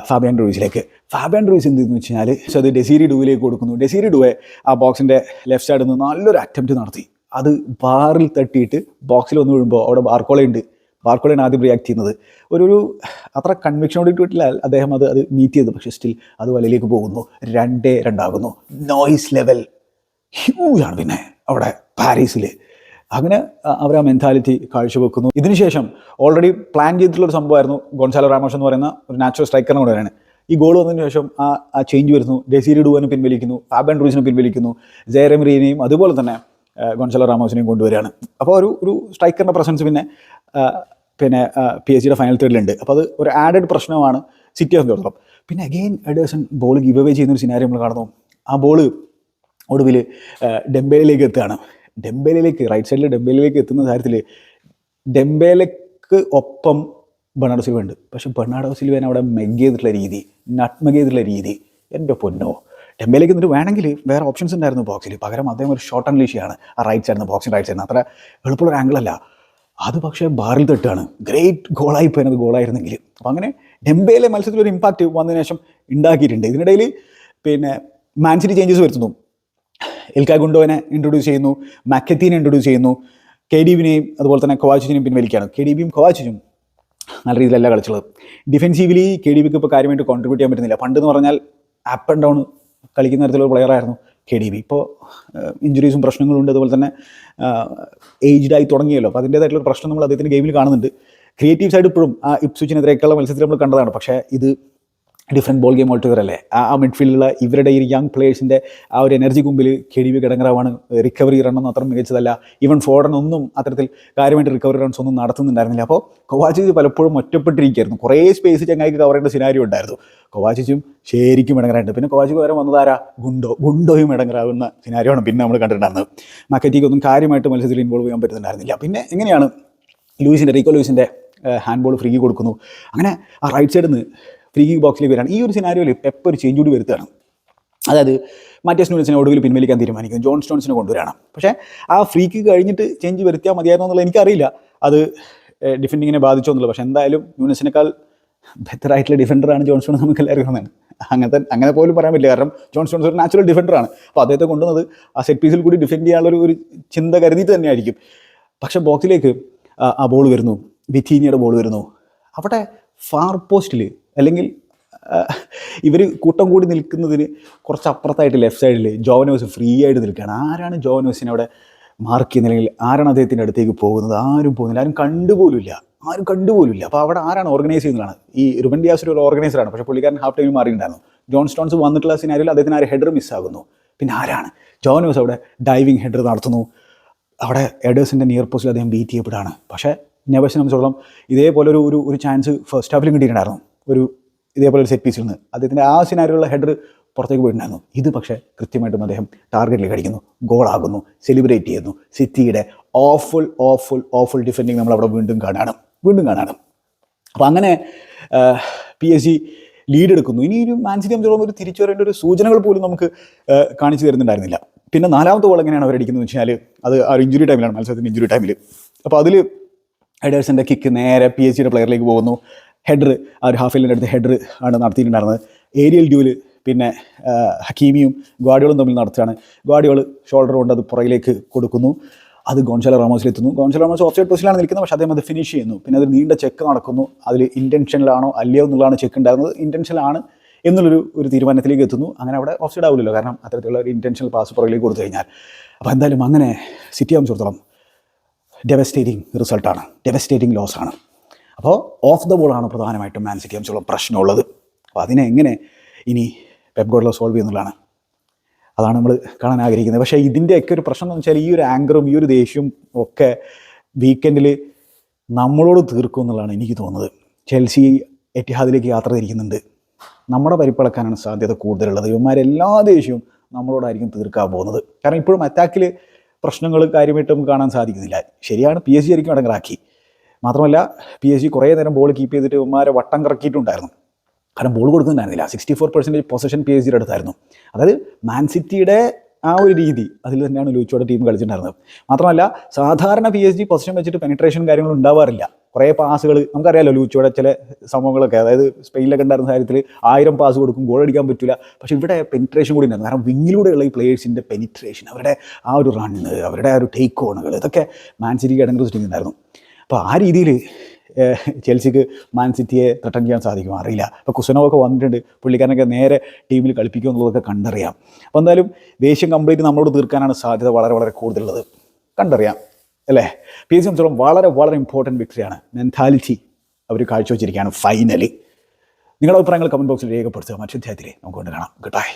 ഫാബിയൻ റൂയിസിലേക്ക് ഫാബിയൻ റൂയിസ് എന്ത് എന്ന് വെച്ചാൽ സോ അത് ഡെസീരി ഡുവിലേക്ക് കൊടുക്കുന്നു. ഡെസീരി ഡുവെ ആ ബോക്സിന്റെ ലെഫ്റ്റ് സൈഡിൽ നിന്ന് നല്ലൊരു അറ്റംപ്റ്റ് നടത്തി. അത് ബാറിൽ തട്ടിയിട്ട് ബോക്സിൽ വന്ന് വീഴുമ്പോൾ അവിടെ ബാർക്കോളയുണ്ട് ബാർക്കോളയാണ് ആദ്യം റിയാക്ട് ചെയ്യുന്നത്. ഒരു ഒരു അത്ര കൺവിക്ഷനോട് കിട്ടില്ല അദ്ദേഹം അത് അത് മീറ്റ് ചെയ്തു. പക്ഷേ സ്റ്റിൽ അത് വലയിലേക്ക് പോകുന്നു. രണ്ടേ രണ്ടാകുന്നു. നോയിസ് ലെവൽ ഹ്യൂജാണ് പിന്നെ അവിടെ പാരീസിൽ അങ്ങനെ അവർ ആ മെന്റാലിറ്റി കാഴ്ചവെക്കുന്നു. ഇതിനുശേഷം ഓൾറെഡി പ്ലാൻ ചെയ്തിട്ടുള്ള ഒരു സംഭവമായിരുന്നു. ഗോൺസാലോ റാമോഷ് എന്ന് പറയുന്ന ഒരു നാച്ചുറൽ സ്ട്രൈക്കറിനെ കൊണ്ടുവരാണ് ഈ ഗോൾ വന്നതിന് ശേഷം ആ ആ ചേഞ്ച് വരുന്നു. ഡെസീരി ഡുവനെ പിൻവലിക്കുന്നു. ഫാബൻ റൂസിനെ പിൻവലിക്കുന്നു. ജയറമീനെയും അതുപോലെ തന്നെ ഗോൺസാലോ റാമോസിനെയും കൊണ്ടുവരികയാണ്. അപ്പോൾ ഒരു ഒരു സ്ട്രൈക്കറിന്റെ പ്രസൻസ് പിന്നെ പിന്നെ പി എസ് ഡിയുടെ ഫൈനൽ തേർഡിലുണ്ട് അപ്പോൾ അത് ഒരു ആഡഡ് പ്രശ്നമാണ് സിറ്റി ഓഫ് സംബന്ധിച്ചിടത്തോളം പിന്നെ again Ederson ball give away ചെയ്യുന്ന ഒരു സിനാരി നമ്മൾ കാണുന്നു. ആ ബോൾ ഒടുവിൽ ഡെമ്പേലിലേക്ക് എത്തുകയാണ്. ഡെമ്പേലിലേക്ക് റൈറ്റ് സൈഡിൽ ഡെമ്പേലിലേക്ക് എത്തുന്ന കാര്യത്തിൽ ഡെമ്പേലക്ക് ഒപ്പം ബെർണാഡോ സിൽവ ഉണ്ട്. പക്ഷേ ബെർണാഡോ സിൽവേനെ അവിടെ മെഗ് ചെയ്തിട്ടുള്ള രീതി നട്ട് മെഗ് ചെയ്തിട്ടുള്ള രീതി എന്റെ പൊന്നോ. ഡെമ്പേലേക്ക് എന്നിട്ട് വേണമെങ്കിൽ വേറെ ഓപ്ഷൻസ് ഉണ്ടായിരുന്നു ബോക്സിൽ പകരം അദ്ദേഹം ഒരു ഷോർട്ട് ആൻഡ് ലീഷിയാണ് ആ റൈറ്റ് സൈഡിൽ നിന്ന് ബോക്സിന്റെ റൈറ്റ് സൈഡിൽ അത്ര എളുപ്പമുള്ള ഒരു ആംഗിളല്ല അത് പക്ഷേ ബാറിൽ തട്ടാണ്. ഗ്രേറ്റ് ഗോളായി പോയത് ഗോളായിരുന്നെങ്കിൽ അപ്പോൾ അങ്ങനെ ഡെമ്പേലെ മത്സരത്തിൽ ഒരു ഇമ്പാക്റ്റ് വന്നതിന് ശേഷം ഉണ്ടാക്കിയിട്ടുണ്ട്. ഇതിനിടയിൽ പിന്നെ മാൻസിറ്റി ചേഞ്ചസ് വരുത്തുന്നു. എൽക്കാ ഗുണ്ടോനെ ഇൻട്രൊഡ്യൂസ് ചെയ്യുന്നു. മാക്കത്തീനെ ഇൻട്രൊഡ്യൂസ് ചെയ്യുന്നു. കെ ഡി ബിനെയും അതുപോലെ തന്നെ കൊവാച്ചിനെയും പിൻവലിക്കുകയാണ്. കെ ഡി ബിയും കൊവാച്ചിനും നല്ല രീതിയിലല്ല കളിച്ചുള്ളത്. ഡിഫെൻസീവ്ലി കെ ഡി ബിക്ക് ഇപ്പോൾ കാര്യമായിട്ട് കോൺട്രിബ്യൂട്ട് ചെയ്യാൻ പറ്റുന്നില്ല. പണ്ട് എന്ന് പറഞ്ഞാൽ അപ്പ് ആൻഡ് ഡൗൺ കളിക്കുന്ന തരത്തിലുള്ള പ്ലെയർ ആയിരുന്നു. K D B. ഇപ്പോൾ ഇഞ്ചുറീസും പ്രശ്നങ്ങളും ഉണ്ട്. അതുപോലെ തന്നെ ഏജ്ഡ് ആയി തുടങ്ങിയല്ലോ. അപ്പോൾ അതിന്റേതായിട്ടുള്ള പ്രശ്നം നമ്മൾ അദ്ദേഹത്തിന്റെ ഗെയിമിൽ കാണുന്നുണ്ട്. ക്രിയേറ്റീവ് സൈഡ് ഇപ്പോഴും ആ ഇപ്സുച്ചിനെതിരെയൊക്കെയുള്ള മത്സരത്തിൽ നമ്മൾ കണ്ടതാണ്. പക്ഷേ ഇത് ഡിഫറെന്റ് ബോൾ ഗെയിം ഓൾട്ടുകർ അല്ലേ? ആ മിഡ്ഫീൽഡിലുള്ള ഇവരുടെ ഈ യങ് പ്ലേയേഴ്സിന്റെ ആ ഒരു എനർജി കുമ്പിൽ കെ ഡി ബി കിടങ്ങറാവാണ് റിക്കവറി റണ്ണൊന്നും അത്ര മികച്ചതല്ല. ഈവൻ ഫോർഡൻ ഒന്നും അത്തരത്തിൽ കാര്യമായിട്ട് റിക്കവറി റൺസ് ഒന്നും നടത്തുന്നുണ്ടായിരുന്നില്ല. അപ്പോൾ കൊവാച്ചിച്ച് പലപ്പോഴും ഒറ്റപ്പെട്ടിരിക്കുകയായിരുന്നു. കുറേ സ്പേസ് ചങ്ങായിക്ക് കവർ ചെയ്യേണ്ട സിനാരിയോ ഉണ്ടായിരുന്നു. കൊവാച്ചിച്ചും ശരിക്കും ഇടങ്ങറായിട്ട് പിന്നെ കൊവാച്ചിക്ക് വരെ വന്നതാരാ ഗുണ്ടോ ഗുണ്ടോയും ഇടങ്ങറാവുന്ന സിനാരിയോ ആണ് പിന്നെ നമ്മൾ കണ്ടിട്ടുണ്ടായിരുന്നത്. മക്കറ്റിക്കൊന്നും കാര്യമായിട്ട് മത്സരത്തിൽ ഇൻവോൾവ് ചെയ്യാൻ പറ്റുന്നുണ്ടായിരുന്നില്ല. പിന്നെ എങ്ങനെയാണ് ലൂയിസിന്റെ റീക്കോ ലൂയിസിന്റെ ഹാൻഡ് ബോൾ ഫ്രീ കൊടുക്കുന്നു. അങ്ങനെ ആ റൈറ്റ് സൈഡിൽ നിന്ന് ഫ്രീ ബോക്സിലേക്ക് വരാണ്. ഈ ഒരു സിനാരിയോയിൽ പെപ്പ് ഒരു ചേഞ്ച് കൂടി വരുത്തുകയാണ്. അതായത് മറ്റേ സ്റ്റുഡൻസിനെ ഒടുവിൽ പിൻവലിക്കാൻ തീരുമാനിക്കും. ജോൺ സ്റ്റോൺസിനെ കൊണ്ടുവരാണ്. പക്ഷേ ആ ഫ്രീക്ക് കഴിഞ്ഞിട്ട് ചേഞ്ച് വരുത്തിയാൽ മതിയായിരുന്നു എന്നുള്ളത് എനിക്കറിയില്ല. അത് ഡിഫെൻഡിങ്ങിനെ ബാധിച്ചോ എന്നുള്ളത്. പക്ഷേ എന്തായാലും ന്യൂനസിനേക്കാൾ ബെറ്റർ ആയിട്ടുള്ള ഡിഫൻഡറാണ് ജോൺ സ്റ്റോൺ നമുക്ക് എല്ലാവർക്കും തന്നെ അങ്ങനത്തെ അങ്ങനെ പോലും പറയാൻ പറ്റില്ല. കാരണം ജോൺ സ്റ്റോൺസ് ഒരു നാച്ചുറൽ ഡിഫൻഡറാണ് അപ്പോൾ അദ്ദേഹത്തെ കൊണ്ടുവന്നത് ആ സെറ്റ് പീസിൽ കൂടി ഡിഫെൻഡ് ചെയ്യാനുള്ള ഒരു- ചിന്ത കരുതിയിട്ട് തന്നെയായിരിക്കും. പക്ഷേ ബോക്സിലേക്ക് ആ ബോൾ വരുന്നു. വിറ്റീനിയുടെ ബോൾ വരുന്നു. അവിടെ ഫാർ പോസ്റ്റിൽ അല്ലെങ്കിൽ ഇവർ കൂട്ടം കൂടി നിൽക്കുന്നതിന് കുറച്ച് അപ്പുറത്തായിട്ട് ലെഫ്റ്റ് സൈഡിൽ ജോവനോസ് ഫ്രീ ആയിട്ട് നിൽക്കുകയാണ്. ആരാണ് ജോവനോസിനെ അവിടെ മാർക്ക് ചെയ്യുന്നത്? അല്ലെങ്കിൽ ആരാണ് അദ്ദേഹത്തിന്റെ അടുത്തേക്ക് പോകുന്നത്? ആരും പോകുന്നില്ല. ആരും കണ്ടുപോലുമില്ല. ആരും കണ്ടുപോലുമില്ല. അപ്പോൾ അവിടെ ആരാണ് ഓർഗനൈസ് ചെയ്യുന്നതാണ്? ഈ റുബൻ ഡിയാസ് ഒരു ഓർഗനൈസറാണ് പക്ഷേ പുള്ളിക്കാരൻ ഹാഫ് ടൈമിൽ മാറിയിട്ടുണ്ടായിരുന്നു. ജോൺ സ്റ്റോൺസ് വന്നിട്ടുള്ള സിനാരിയിൽ അദ്ദേഹത്തിന് ആ ഹെഡർ മിസ്സാകുന്നു പിന്നെ ആരാണ്? ജോനോസ് അവിടെ ഡൈവിങ് ഹെഡർ നടത്തുന്നു. അവിടെ എഡേഴ്സിന്റെ നിയർ പോസ്റ്റിൽ അദ്ദേഹം ബീറ്റ് ചെയ്യപ്പെടുകയാണ്. പക്ഷേ നെബസിനെ സംബന്ധിച്ചോളം ഇതേപോലെ ഒരു ഒരു ചാൻസ് ഫസ്റ്റ് ഹാഫിലും കിട്ടിയിട്ടുണ്ടായിരുന്നു. ഒരു ഇതേപോലെ ഒരു സെറ്റ് പീസിൽ നിന്ന്. അദ്ദേഹത്തിന്റെ ആ സിനാരിയുള്ള ഹെഡർ പുറത്തേക്ക് പോയിട്ടുണ്ടായിരുന്നു. ഇത് പക്ഷേ കൃത്യമായിട്ടും അദ്ദേഹം ടാർഗറ്റിലേക്ക് അടിക്കുന്നു. ഗോളാകുന്നു സെലിബ്രേറ്റ് ചെയ്യുന്നു. സിറ്റിയുടെ ഓഫുൾ ഓഫുൾ ഓഫുൾ ഡിഫെൻഡിങ് നമ്മൾ അവിടെ വീണ്ടും കാണാണ്. വീണ്ടും കാണാണ്. അപ്പോൾ അങ്ങനെ പി എസ് ജി ലീഡ് എടുക്കുന്നു. ഇനി ഒരു മാൻസിറ്റി സംബന്ധിച്ചോളം ഒരു തിരിച്ചു വരേണ്ട ഒരു സൂചനകൾ പോലും നമുക്ക് കാണിച്ചു തരുന്നുണ്ടായിരുന്നില്ല. പിന്നെ നാലാമത്തെ ഗോൾ എങ്ങനെയാണ് അവരടിക്കുന്നത് വെച്ച് കഴിഞ്ഞാൽ അത് ആ ഒരു ഇഞ്ചുറി ടൈമിലാണ് മത്സരത്തിന്റെ ഇഞ്ചുറി ടൈമിൽ അപ്പോൾ അതിൽ ഹെഡേഴ്സിന്റെ കിക്ക് നേരെ പി എച്ച് ജിയുടെ പ്ലെയറിലേക്ക് പോകുന്നു. ഹെഡർ ആ ഒരു ഹാഫ് ഫീൽഡിന്റെ അടുത്ത് ഹെഡർ ആണ് നടത്തിയിട്ടുണ്ടായിരുന്നത്. ഏരിയൽ ഡ്യൂൽ പിന്നെ ഹക്കീമിയും ഗ്വാഡിയോളും തമ്മിൽ നടത്തുകയാണ്. ഗാഡിയോൾ ഷോൾഡർ കൊണ്ട് അത് പുറയിലേക്ക് കൊടുക്കുന്നു. അത് ഗോൺസാലോ റാമോസിലെത്തുന്നു ഗോൺസാലോ റാമോസ് ഓഫ് സൈഡ് പൊസിഷനിലാണ് നിൽക്കുന്നത്. പക്ഷേ അദ്ദേഹം അത് ഫിനിഷ് ചെയ്യുന്നു. പിന്നെ അത് നീണ്ട ചെക്ക് നടക്കുന്നു. അതിൽ ഇന്റൻഷനിലാണോ അല്ലയോ എന്നുള്ളതാണ് ചെക്ക് ഉണ്ടായിരുന്നത്. ഇന്റൻഷനിലാണ് എന്നുള്ളൊരു ഒരു തീരുമാനത്തിലേക്ക് എത്തുന്നു. അങ്ങനെ അവിടെ ഓഫ് സൈഡ് ആവില്ലല്ലോ. കാരണം അത്തരത്തിലുള്ള ഒരു ഇന്റൻഷണൽ പാസ് പുറകിലേക്ക് കൊടുത്തു കഴിഞ്ഞാൽ. അപ്പോൾ എന്തായാലും അങ്ങനെ സിറ്റി സംബന്ധിച്ചിടത്തോളം ഡെവസ്റ്റേറ്റിംഗ് റിസൾട്ടാണ് ഡെവസ്റ്റേറ്റിംഗ് ലോസ് ആണ്. അപ്പോൾ ഓഫ് ദ ബോളാണ് പ്രധാനമായിട്ടും മാൻ സിറ്റി സംബന്ധിച്ചോളം പ്രശ്നമുള്ളത്. അപ്പോൾ അതിനെ എങ്ങനെ ഇനി പെപ് ഗോഡ്ലോ സോൾവ് ചെയ്യുന്നുള്ളതാണ്. അതാണ് നമ്മൾ കാണാൻ ആഗ്രഹിക്കുന്നത്. പക്ഷേ ഇതിന്റെയൊക്കെ ഒരു പ്രശ്നം എന്ന് വെച്ചാൽ ഈ ഒരു ആങ്കറും ഈ ഒരു ദേഷ്യവും ഒക്കെ വീക്കെൻഡിൽ നമ്മളോട് തീർക്കും എന്നുള്ളതാണ് എനിക്ക് തോന്നുന്നത്. ചെൽസി എറ്റിഹാദിലേക്ക് യാത്ര തിരിക്കുന്നുണ്ട്. നമ്മുടെ പരിപ്പിളക്കാനാണ് സാധ്യത കൂടുതലുള്ളത്. ഇവന്മാരെല്ലാ ദേഷ്യവും നമ്മളോടായിരിക്കും തീർക്കാൻ പോകുന്നത്. കാരണം ഇപ്പോഴും അറ്റാക്കിൽ പ്രശ്നങ്ങൾ കാര്യമായിട്ട് നമുക്ക് കാണാൻ സാധിക്കുന്നില്ല. ശരിയാണ് പി എസ് ജി ആയിരിക്കും അടങ്ങറാക്കി. മാത്രമല്ല പി എസ് ജി കുറേ നേരം ബോൾ കീപ്പ് ചെയ്തിട്ട് ഇവന്മാരെ വട്ടം കറക്കിയിട്ടുണ്ടായിരുന്നു. കാരണം ball കൊടുക്കുന്നുണ്ടായിരുന്നില്ല. Sixty four percentage possession P S ജിയുടെ അടുത്തായിരുന്നു. അതായത് മാൻ സിറ്റിയുടെ ആ ഒരു രീതി അതിൽ തന്നെയാണ് ലൂച്ചോടെ ടീം കളിച്ചിട്ടുണ്ടായിരുന്നത്. മാത്രമല്ല സാധാരണ പി എസ് ജി പൊസിഷൻ വെച്ചിട്ട് പെനിട്രേഷൻ കാര്യങ്ങൾ ഉണ്ടാവാറില്ല. കുറേ പാസുകൾ നമുക്കറിയാലോ ലൂച്ചോടെ ചില സംഭവങ്ങളൊക്കെ. അതായത് സ്പെയിനിലൊക്കെ ഉണ്ടായിരുന്ന കാര്യത്തിൽ ആയിരം പാസ് കൊടുക്കും ഗോൾ അടിക്കാൻ പറ്റില്ല പക്ഷെ ഇവിടെ പെനിട്രേഷൻ കൂടി ഉണ്ടായിരുന്നു. കാരണം വിങ്ങിലൂടെയുള്ള ഈ പ്ലേയേഴ്സിന്റെ പെനിട്രേഷൻ അവരുടെ ആ ഒരു റണ്ണ് അവരുടെ ആ ഒരു ടേക്ക് ഓണുകൾ ഇതൊക്കെ മാൻ സിറ്റിക്ക് ഇടങ്ങൾ ഉണ്ടായിരുന്നു അപ്പോൾ ആ രീതിയിൽ ചെൽസിക്ക് മാൻ സിറ്റിയെ ചെയ്യാൻ സാധിക്കും അറിയില്ല. അപ്പോൾ കുസനോവൊക്കെ വന്നിട്ടുണ്ട്. പുള്ളിക്കാരനൊക്കെ നേരെ ടീമിൽ കളിപ്പിക്കും എന്നുള്ളതൊക്കെ കണ്ടറിയാം. അപ്പോൾ എന്തായാലും ദേഷ്യം കംപ്ലീറ്റ് നമ്മളോട് തീർക്കാനാണ് സാധ്യത വളരെ വളരെ കൂടുതലുള്ളത്. കണ്ടറിയാം. അല്ലേ? പി എസ് സംബന്ധിച്ചോളം വളരെ വളരെ ഇമ്പോർട്ടന്റ് വിക്ടറിയാണ് മെന്റാലിറ്റി അവർ കാഴ്ചവെച്ചിരിക്കുകയാണ് ഫൈനലി നിങ്ങളുടെ അഭിപ്രായങ്ങൾ കമന്റ് ബോക്സിൽ രേഖപ്പെടുത്തുക. മറ്റു അധ്യായത്തിലെ നമുക്ക് കൊണ്ട് കാണാം ഗുഡ് ബൈ